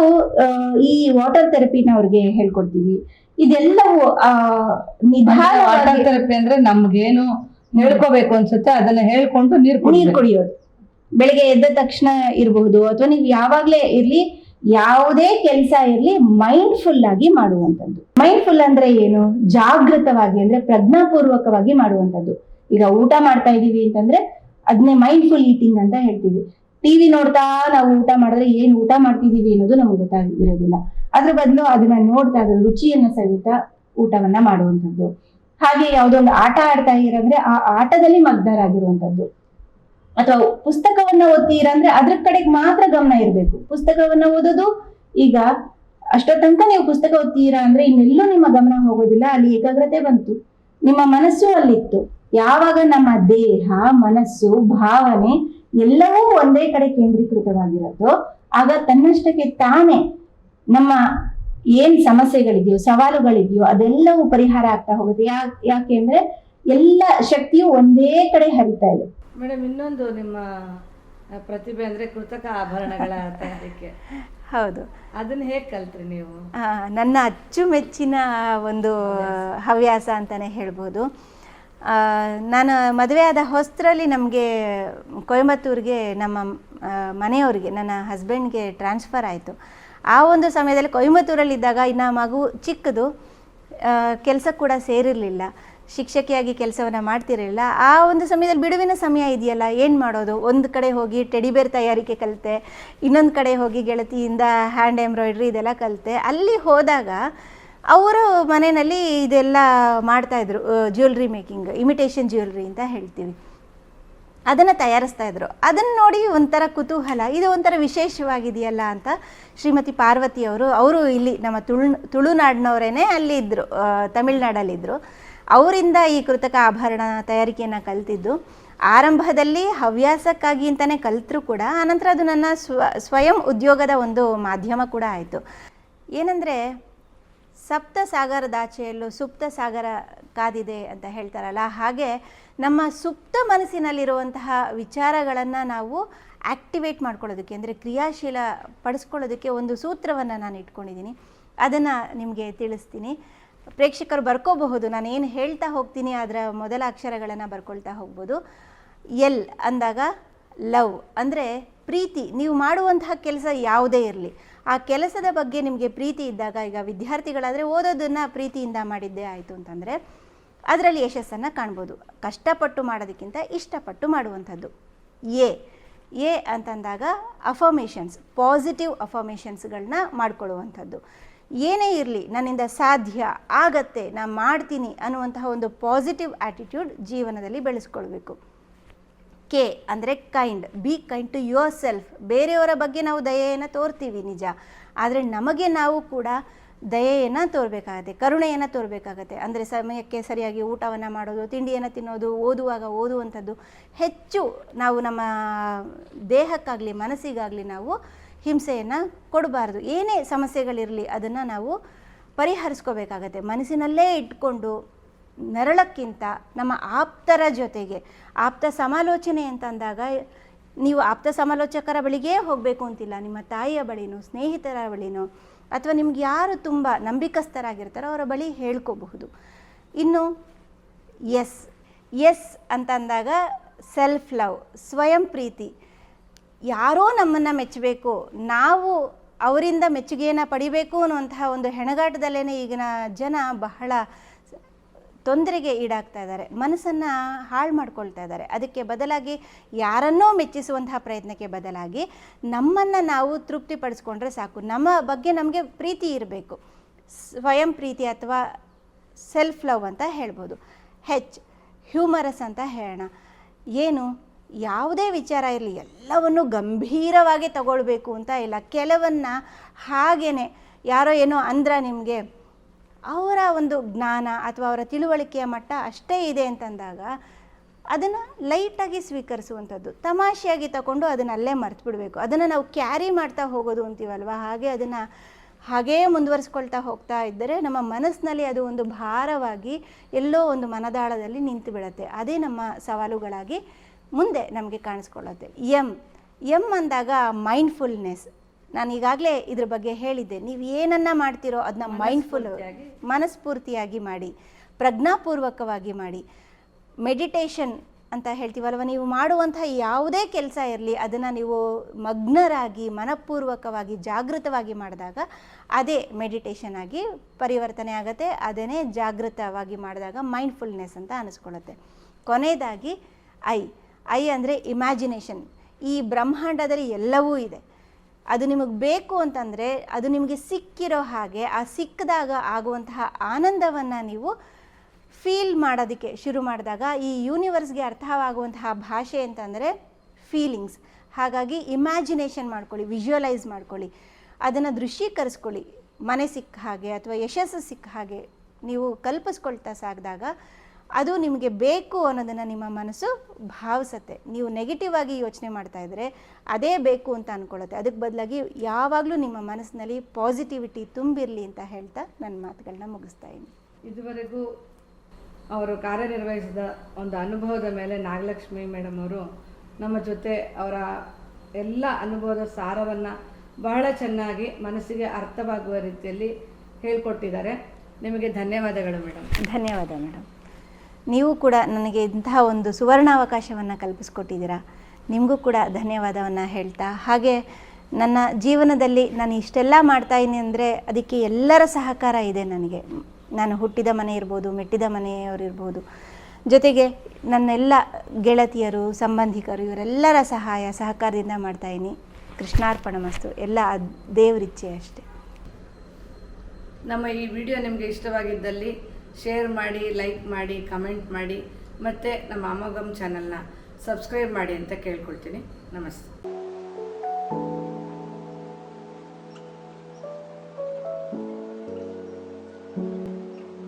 ಈ ವಾಟರ್ ಥೆರಪಿನ ಅವ್ರಿಗೆ ಹೇಳ್ಕೊಡ್ತೀವಿ. ಇದೆಲ್ಲವೂ ಆ, ವಾಟರ್ ಥೆರಪಿ ಅಂದ್ರೆ ನಮ್ಗೇನು ಹೇಳ್ಕೋಬೇಕು ಅನ್ಸುತ್ತೆ ಅದನ್ನ ಹೇಳ್ಕೊಂಡು ನೀರು ನೀರು ಕುಡಿಯೋದು. ಬೆಳಿಗ್ಗೆ ಎದ್ದ ತಕ್ಷಣ ಇರಬಹುದು ಅಥವಾ ನೀವು ಯಾವಾಗ್ಲೇ ಇರ್ಲಿ ಯಾವುದೇ ಕೆಲಸ ಇರ್ಲಿ ಮೈಂಡ್ಫುಲ್ ಆಗಿ ಮಾಡುವಂತದ್ದು ಮೈಂಡ್ಫುಲ್ ಅಂದ್ರೆ ಏನು? ಜಾಗೃತವಾಗಿ ಅಂದ್ರೆ ಪ್ರಜ್ಞಾಪೂರ್ವಕವಾಗಿ ಮಾಡುವಂತದ್ದು ಈಗ ಊಟ ಮಾಡ್ತಾ ಇದೀವಿ ಅಂತಂದ್ರೆ ಅದನ್ನೇ ಮೈಂಡ್ಫುಲ್ ಈಟಿಂಗ್ ಅಂತ ಹೇಳ್ತೀವಿ. ಟಿವಿ ನೋಡ್ತಾ ನಾವು ಊಟ ಮಾಡಿದ್ರೆ ಏನ್ ಊಟ ಮಾಡ್ತಿದೀವಿ ಅನ್ನೋದು ನಮ್ಗೆ ಗೊತ್ತಾಗಿರೋದಿಲ್ಲ. ಅದ್ರ ಬದಲು ಅದನ್ನ ನೋಡ್ತಾ ಅದ್ರ ರುಚಿಯನ್ನ ಸವಿತಾ ಊಟವನ್ನ ಮಾಡುವಂಥದ್ದು. ಹಾಗೆ ಯಾವುದೋ ಒಂದು ಆಟ ಆಡ್ತಾ ಇರಂದ್ರೆ ಆ ಆಟದಲ್ಲಿ ಮಗ್ನರಾಗಿರುವಂಥದ್ದು. ಅಥವಾ ಪುಸ್ತಕವನ್ನ ಓದ್ತೀರಂದ್ರೆ ಅದ್ರ ಕಡೆಗೆ ಮಾತ್ರ ಗಮನ ಇರಬೇಕು. ಪುಸ್ತಕವನ್ನ ಓದೋದು ಈಗ ಅಷ್ಟೋ ತನಕ ನೀವು ಪುಸ್ತಕ ಓದ್ತೀರಾ ಅಂದ್ರೆ ಇನ್ನೆಲ್ಲೂ ನಿಮ್ಮ ಗಮನ ಹೋಗೋದಿಲ್ಲ, ಅಲ್ಲಿ ಏಕಾಗ್ರತೆ ಬಂತು. ನಿಮ್ಮ ಮನಸ್ಸು ಅಲ್ಲಿತ್ತು. ಯಾವಾಗ ನಮ್ಮ ದೇಹ, ಮನಸ್ಸು, ಭಾವನೆ ಎಲ್ಲವೂ ಒಂದೇ ಕಡೆ ಕೇಂದ್ರೀಕೃತವಾಗಿರೋದು. ಆಗ ತನ್ನಷ್ಟಕ್ಕೆ ತಾನೇ ನಮ್ಮ ಏನ್ ಸಮಸ್ಯೆಗಳಿದೆಯೋ ಸವಾಲುಗಳಿದೆಯೋ ಅದೆಲ್ಲವೂ ಪರಿಹಾರ ಆಗ್ತಾ ಹೋಗುತ್ತೆ. ಯಾ ಯಾಕೆ ಅಂದ್ರೆ ಎಲ್ಲ ಶಕ್ತಿಯು ಒಂದೇ ಕಡೆ ಹರಿತಾ ಇದೆ. ಮೇಡಮ್ ಇನ್ನೊಂದು ನಿಮ್ಮ ಪ್ರತಿಭೆ ಅಂದ್ರೆ ಕೃತಕ ಆಭರಣಗಳ ತಯಾರಿಕೆ ಹೌದು. ಅದನ್ನ ಹೇಗೆ ಕಲ್ತ್ರಿ ನೀವು? ನನ್ನ ಅಚ್ಚುಮೆಚ್ಚಿನ ಒಂದು ಹವ್ಯಾಸ ಅಂತಾನೆ ಹೇಳ್ಬೋದು. ನಾನು ಆದ ಹೊಸ್ತ್ರಲ್ಲಿ ನಮಗೆ ಕೊಯಂಬತ್ತೂರಿಗೆ ನಮ್ಮ ಮನೆಯವರಿಗೆ, ನನ್ನ ಹಸ್ಬೆಂಡ್ಗೆ ಟ್ರಾನ್ಸ್ಫರ್ ಆಯಿತು. ಆ ಒಂದು ಸಮಯದಲ್ಲಿ ಕೊಯಂಬತ್ತೂರಲ್ಲಿದ್ದಾಗ ಇನ್ನು ಮಗು ಚಿಕ್ಕದು ಕೆಲಸ ಕೂಡ ಸೇರಿರಲಿಲ್ಲ. ಶಿಕ್ಷಕಿಯಾಗಿ ಕೆಲಸವನ್ನು ಮಾಡ್ತಿರಲಿಲ್ಲ. ಆ ಒಂದು ಸಮಯದಲ್ಲಿ ಬಿಡುವಿನ ಸಮಯ ಇದೆಯಲ್ಲ, ಏನು ಮಾಡೋದು? ಒಂದು ಕಡೆ ಹೋಗಿ ಟೆಡಿಬೇರ್ ತಯಾರಿಕೆ ಕಲಿತೆ, ಇನ್ನೊಂದು ಕಡೆ ಹೋಗಿ ಗೆಳತಿಯಿಂದ ಹ್ಯಾಂಡ್ ಎಂಬ್ರಾಯ್ಡ್ರಿ ಇದೆಲ್ಲ ಕಲಿತೆ. ಅಲ್ಲಿ ಹೋದಾಗ ಅವರು ಮನೆಯಲ್ಲಿ ಇದೆಲ್ಲ ಮಾಡ್ತಾಯಿದ್ರು ಜ್ಯುವೆಲ್ರಿ ಮೇಕಿಂಗ್ ಇಮಿಟೇಷನ್ ಜ್ಯುವೆಲ್ರಿ ಅಂತ ಹೇಳ್ತೀವಿ. ಅದನ್ನು ತಯಾರಿಸ್ತಾ ಇದ್ರು. ಅದನ್ನು ನೋಡಿ ಒಂಥರ ಕುತೂಹಲ, ಇದು ಒಂಥರ ವಿಶೇಷವಾಗಿದೆಯಲ್ಲ ಅಂತ ಶ್ರೀಮತಿ ಪಾರ್ವತಿ ಅವರು ಅವರು ಇಲ್ಲಿ ನಮ್ಮ ತುಳು, ತುಳುನಾಡಿನವರೇನೆ ಅಲ್ಲಿ ಇದ್ದರು ತಮಿಳ್ನಾಡಲ್ಲಿದ್ದರು ಅವರಿಂದ ಈ ಕೃತಕ ಆಭರಣ ತಯಾರಿಕೆಯನ್ನು ಕಲ್ತಿದ್ದು. ಆರಂಭದಲ್ಲಿ ಹವ್ಯಾಸಕ್ಕಾಗಿ ಅಂತಲೇ ಕಲಿತರೂ ಕೂಡ, ಆನಂತರ ಅದು ನನ್ನ ಸ್ವ, ಸ್ವಯಂ ಉದ್ಯೋಗದ ಒಂದು ಮಾಧ್ಯಮ ಕೂಡ ಆಯಿತು. ಏನಂದರೆ ಸಪ್ತ ಸಾಗರದಾಚೆಯಲ್ಲೂ ಸುಪ್ತ ಸಾಗರ ಕಾದಿದೆ ಅಂತ ಹೇಳ್ತಾರಲ್ಲ, ಹಾಗೆ ನಮ್ಮ ಸುಪ್ತ ಮನಸ್ಸಿನಲ್ಲಿರುವಂತಹ ವಿಚಾರಗಳನ್ನು ನಾವು ಆ್ಯಕ್ಟಿವೇಟ್ ಮಾಡ್ಕೊಳ್ಳೋದಕ್ಕೆ, ಅಂದರೆ ಕ್ರಿಯಾಶೀಲ ಪಡಿಸ್ಕೊಳ್ಳೋದಕ್ಕೆ ಒಂದು ಸೂತ್ರವನ್ನು ನಾನು ಇಟ್ಕೊಂಡಿದ್ದೀನಿ. ಅದನ್ನು ನಿಮಗೆ ತಿಳಿಸ್ತೀನಿ. ಪ್ರೇಕ್ಷಕರು ಬರ್ಕೋಬಹುದು, ನಾನು ಏನು ಹೇಳ್ತಾ ಹೋಗ್ತೀನಿ ಅದರ ಮೊದಲ ಅಕ್ಷರಗಳನ್ನು ಬರ್ಕೊಳ್ತಾ ಹೋಗ್ಬೋದು. ಎಲ್ ಅಂದಾಗ ಲವ್, ಅಂದರೆ ಪ್ರೀತಿ, ನೀವು ಮಾಡುವಂತಹ ಕೆಲಸ ಯಾವುದೇ ಇರಲಿ. ಆ ಕೆಲಸದ ಬಗ್ಗೆ ನಿಮಗೆ ಪ್ರೀತಿ ಇದ್ದಾಗ, ಈಗ ವಿದ್ಯಾರ್ಥಿಗಳಾದರೆ ಓದೋದನ್ನು ಪ್ರೀತಿಯಿಂದ ಮಾಡಿದ್ದೇ ಆಯಿತು ಅಂತಂದರೆ, ಅದರಲ್ಲಿ ಯಶಸ್ಸನ್ನು ಕಾಣ್ಬೋದು. ಕಷ್ಟಪಟ್ಟು ಮಾಡೋದಕ್ಕಿಂತ ಇಷ್ಟಪಟ್ಟು ಮಾಡುವಂಥದ್ದು. ಎ ಎ ಅಂತಂದಾಗ ಅಫರ್ಮೇಷನ್ಸ್ ಪಾಸಿಟಿವ್ ಅಫರ್ಮೇಷನ್ಸ್ಗಳನ್ನ ಮಾಡ್ಕೊಳ್ಳುವಂಥದ್ದು. ಏನೇ ಇರಲಿ, ನನ್ನಿಂದ ಸಾಧ್ಯ, ಆಗತ್ತೆ ನಾನು ಮಾಡ್ತೀನಿ ಅನ್ನುವಂತಹ ಒಂದು ಪಾಸಿಟಿವ್ ಆ್ಯಟಿಟ್ಯೂಡ್ ಜೀವನದಲ್ಲಿ ಬೆಳೆಸ್ಕೊಳ್ಬೇಕು. ಕೆ ಅಂದರೆ kind be kind to your self ಬೇರೆಯವರ ಬಗ್ಗೆ ನಾವು ದಯೆಯನ್ನು ತೋರ್ತೀವಿ ನಿಜ. ಆದರೆ ನಮಗೆ ನಾವು ಕೂಡ ದಯೆಯನ್ನು ತೋರಬೇಕಾಗತ್ತೆ, ಕರುಣೆಯನ್ನು ತೋರಬೇಕಾಗತ್ತೆ. ಅಂದರೆ ಸಮಯಕ್ಕೆ ಸರಿಯಾಗಿ ಊಟವನ್ನು ಮಾಡೋದು, ತಿಂಡಿಯನ್ನು ತಿನ್ನೋದು, ಓದುವಾಗ ಓದುವಂಥದ್ದು ಹೆಚ್ಚು ನಾವು ನಮ್ಮ ದೇಹಕ್ಕಾಗಲಿ, ಮನಸ್ಸಿಗಾಗಲಿ ನಾವು ಹಿಂಸೆಯನ್ನು ಕೊಡಬಾರ್ದು. ಏನೇ ಸಮಸ್ಯೆಗಳಿರಲಿ ಅದನ್ನು ನಾವು ಪರಿಹರಿಸ್ಕೋಬೇಕಾಗತ್ತೆ. ಮನಸ್ಸಿನಲ್ಲೇ ಇಟ್ಕೊಂಡು ನರಳಕ್ಕಿಂತ ನಮ್ಮ ಆಪ್ತರ ಜೊತೆಗೆ, ಆಪ್ತ ಸಮಾಲೋಚನೆ ಅಂತಂದಾಗ, ನೀವು ಆಪ್ತ ಸಮಾಲೋಚಕರ ಬಳಿಗೇ ಹೋಗಬೇಕು ಅಂತಿಲ್ಲ, ನಿಮ್ಮ ತಾಯಿಯ ಬಳಿನೋ, ಸ್ನೇಹಿತರ ಬಳಿನೋ, ಅಥವಾ ನಿಮ್ಗೆ ಯಾರು ತುಂಬ ನಂಬಿಕಸ್ಥರಾಗಿರ್ತಾರೋ ಅವರ ಬಳಿ ಹೇಳ್ಕೋಬಹುದು. ಇನ್ನು ಎಸ್ ಎಸ್ ಅಂತಂದಾಗ ಸೆಲ್ಫ್ ಲವ್ ಸ್ವಯಂ ಪ್ರೀತಿ. ಯಾರೋ ನಮ್ಮನ್ನು ಮೆಚ್ಚಬೇಕು, ನಾವು ಅವರಿಂದ ಮೆಚ್ಚುಗೆಯನ್ನು ಪಡಿಬೇಕು ಅನ್ನುವಂತಹ ಒಂದು ಹೆಣಗಾಟದಲ್ಲೇ ಈಗಿನ ಜನ ಬಹಳ ತೊಂದರೆಗೆ ಈಡಾಗ್ತಾ ಇದ್ದಾರೆ. ಮನಸ್ಸನ್ನು ಹಾಳು ಮಾಡ್ಕೊಳ್ತಾ ಇದ್ದಾರೆ. ಅದಕ್ಕೆ ಬದಲಾಗಿ ಯಾರನ್ನೋ ಮೆಚ್ಚಿಸುವಂತಹ ಪ್ರಯತ್ನಕ್ಕೆ ಬದಲಾಗಿ ನಮ್ಮನ್ನು ನಾವು ತೃಪ್ತಿಪಡಿಸ್ಕೊಂಡ್ರೆ ಸಾಕು. ನಮ್ಮ ಬಗ್ಗೆ ನಮಗೆ ಪ್ರೀತಿ ಇರಬೇಕು. ಸ್ವಯಂ ಪ್ರೀತಿ ಅಥವಾ ಸೆಲ್ಫ್ ಲವ್ ಅಂತ ಹೇಳ್ಬೋದು. ಹೆಚ್ ಹ್ಯೂಮರಸ್ ಅಂತ ಹೇಳೋಣ. ಏನು? ಯಾವುದೇ ವಿಚಾರ ಇರಲಿ, ಎಲ್ಲವನ್ನು ಗಂಭೀರವಾಗಿ ತಗೊಳ್ಬೇಕು ಅಂತ ಇಲ್ಲ. ಕೆಲವನ್ನ ಹಾಗೇ ಯಾರೋ ಏನೋ ಅಂದ್ರ ನಿಮಗೆ ಅವರ ಒಂದು ಜ್ಞಾನ ಅಥವಾ ಅವರ ತಿಳುವಳಿಕೆಯ ಮಟ್ಟ ಅಷ್ಟೇ ಇದೆ ಅಂತಂದಾಗ ಅದನ್ನು ಲೈಟಾಗಿ ಸ್ವೀಕರಿಸುವಂಥದ್ದು. ತಮಾಷೆಯಾಗಿ ತಗೊಂಡು ಅದನ್ನು ಅಲ್ಲೇ ಮರ್ತು ಬಿಡಬೇಕು ಅದನ್ನು ನಾವು ಕ್ಯಾರಿ ಮಾಡ್ತಾ ಹೋಗೋದು ಅಂತೀವಲ್ವ? ಹಾಗೆ ಅದನ್ನು ಹಾಗೇ ಮುಂದುವರಿಸ್ಕೊಳ್ತಾ ಹೋಗ್ತಾ ಇದ್ದರೆ ನಮ್ಮ ಮನಸ್ಸಿನಲ್ಲಿ ಅದು ಒಂದು ಭಾರವಾಗಿ ಎಲ್ಲೋ ಒಂದು ಮನದಾಳದಲ್ಲಿ ನಿಂತು ಬಿಡುತ್ತೆ ಅದೇ ನಮ್ಮ ಸವಾಲುಗಳಾಗಿ ಮುಂದೆ ನಮಗೆ ಕಾಣಿಸ್ಕೊಳ್ಳುತ್ತೆ. ಎಂ ಎಂ ಅಂದಾಗ ಮೈಂಡ್ಫುಲ್ನೆಸ್ ನಾನು ಈಗಾಗಲೇ ಇದ್ರ ಬಗ್ಗೆ ಹೇಳಿದ್ದೆ. ನೀವು ಏನನ್ನ ಮಾಡ್ತಿರೋ ಅದನ್ನ ಮೈಂಡ್ಫುಲ್ ಮನಸ್ಫೂರ್ತಿಯಾಗಿ ಮಾಡಿ ಪ್ರಜ್ಞಾಪೂರ್ವಕವಾಗಿ ಮಾಡಿ. ಮೆಡಿಟೇಷನ್ ಅಂತ ಹೇಳ್ತೀವಲ್ವ? ನೀವು ಮಾಡುವಂತಹ ಯಾವುದೇ ಕೆಲಸ ಇರಲಿ ಅದನ್ನು ನೀವು ಮಗ್ನರಾಗಿ ಮನಪೂರ್ವಕವಾಗಿ ಜಾಗೃತವಾಗಿ ಮಾಡಿದಾಗ ಅದೇ ಮೆಡಿಟೇಷನ್ ಆಗಿ ಪರಿವರ್ತನೆ ಆಗುತ್ತೆ. ಅದೇ ಜಾಗೃತವಾಗಿ ಮಾಡಿದಾಗ ಮೈಂಡ್ಫುಲ್ನೆಸ್ ಅಂತ ಅನಿಸ್ಕೊಳ್ಳುತ್ತೆ. ಕೊನೆಯದಾಗಿ ಐ ಐ ಅಂದರೆ ಇಮ್ಯಾಜಿನೇಷನ್ ಈ ಬ್ರಹ್ಮಾಂಡದಲ್ಲಿ ಎಲ್ಲವೂ ಇದೆ. ಅದು ನಿಮಗೆ ಬೇಕು ಅಂತಂದರೆ ಅದು ನಿಮಗೆ ಸಿಕ್ಕಿರೋ ಹಾಗೆ, ಆ ಸಿಕ್ಕಿದಾಗ ಆಗುವಂತಹ ಆನಂದವನ್ನು ನೀವು ಫೀಲ್ ಮಾಡೋದಕ್ಕೆ ಶುರು ಮಾಡಿದಾಗ ಈ ಯೂನಿವರ್ಸ್ಗೆ ಅರ್ಥವಾಗುವಂತಹ ಭಾಷೆ ಅಂತಂದರೆ ಫೀಲಿಂಗ್ಸ್ ಹಾಗಾಗಿ ಇಮ್ಯಾಜಿನೇಷನ್ ಮಾಡ್ಕೊಳ್ಳಿ ವಿಜುವಲೈಸ್ ಮಾಡ್ಕೊಳ್ಳಿ. ಅದನ್ನು ದೃಶ್ಯೀಕರಿಸ್ಕೊಳ್ಳಿ. ಮನೆ ಸಿಕ್ಕ ಹಾಗೆ ಅಥವಾ ಯಶಸ್ಸು ಸಿಕ್ಕ ಹಾಗೆ ನೀವು ಕಲ್ಪಿಸ್ಕೊಳ್ತಾ ಸಾಗಿದಾಗ ಅದು ನಿಮಗೆ ಬೇಕು ಅನ್ನೋದನ್ನು ನಿಮ್ಮ ಮನಸ್ಸು ಭಾವಿಸುತ್ತೆ. ನೀವು ನೆಗೆಟಿವ್ ಆಗಿ ಯೋಚನೆ ಮಾಡ್ತಾ ಇದ್ದರೆ ಅದೇ ಬೇಕು ಅಂತ ಅಂದ್ಕೊಳ್ಳುತ್ತೆ ಅದಕ್ಕೆ ಬದಲಾಗಿ ಯಾವಾಗಲೂ ನಿಮ್ಮ ಮನಸ್ಸಿನಲ್ಲಿ ಪಾಸಿಟಿವಿಟಿ ತುಂಬಿರಲಿ ಅಂತ ಹೇಳ್ತಾ ನನ್ನ ಮಾತುಗಳನ್ನ ಮುಗಿಸ್ತಾ ಇದ್ದೀನಿ. ಇದುವರೆಗೂ ಅವರು ಕಾರ್ಯನಿರ್ವಹಿಸಿದ ಒಂದು ಅನುಭವದ ಮೇಲೆ ನಾಗಲಕ್ಷ್ಮಿ ಮೇಡಮ್ ಅವರು ನಮ್ಮ ಜೊತೆ ಅವರ ಎಲ್ಲ ಅನುಭವದ ಸಾರವನ್ನು ಬಹಳ ಚೆನ್ನಾಗಿ ಮನಸ್ಸಿಗೆ ಅರ್ಥವಾಗುವ ರೀತಿಯಲ್ಲಿ ಹೇಳ್ಕೊಟ್ಟಿದ್ದಾರೆ. ನಿಮಗೆ ಧನ್ಯವಾದಗಳು ಮೇಡಮ್. ಧನ್ಯವಾದ ಮೇಡಮ್. ನೀವು ಕೂಡ ನನಗೆ ಇಂತಹ ಒಂದು ಸುವರ್ಣಾವಕಾಶವನ್ನು ಕಲ್ಪಿಸ್ಕೊಟ್ಟಿದ್ದೀರಾ? ನಿಮಗೂ ಕೂಡ ಧನ್ಯವಾದವನ್ನು ಹೇಳ್ತಾ, ಹಾಗೆ ನನ್ನ ಜೀವನದಲ್ಲಿ ನಾನು ಇಷ್ಟೆಲ್ಲ ಮಾಡ್ತಾಯಿದ್ದೀನಿ ಅಂದರೆ ಅದಕ್ಕೆ ಎಲ್ಲರ ಸಹಕಾರ ಇದೆ ನನಗೆ. ನಾನು ಹುಟ್ಟಿದ ಮನೆ ಇರ್ಬೋದು, ಮೆಟ್ಟಿದ ಮನೆಯವರು ಇರ್ಬೋದು. ಜೊತೆಗೆ ನನ್ನೆಲ್ಲ ಗೆಳತಿಯರು, ಸಂಬಂಧಿಕರು ಇವರೆಲ್ಲರ ಸಹಾಯ, ಸಹಕಾರದಿಂದ ಮಾಡ್ತಾಯಿದ್ದೀನಿ ಕೃಷ್ಣಾರ್ಪಣ ಮಸ್ತು. ಎಲ್ಲ ದೇವರಿಚ್ಛೆ ಅಷ್ಟೇ. ನಮ್ಮ ಈ ವಿಡಿಯೋ ನಿಮಗೆ ಇಷ್ಟವಾಗಿದ್ದಲ್ಲಿ ಶೇರ್ ಮಾಡಿ ಲೈಕ್ ಮಾಡಿ ಕಮೆಂಟ್ ಮಾಡಿ, ಮತ್ತು ನಮ್ಮ ಅಮ್ಮಗಮ್ ಚಾನಲ್ನ ಸಬ್ಸ್ಕ್ರೈಬ್ ಮಾಡಿ ಅಂತ ಕೇಳ್ಕೊಳ್ತೀನಿ. ನಮಸ್ತೆ.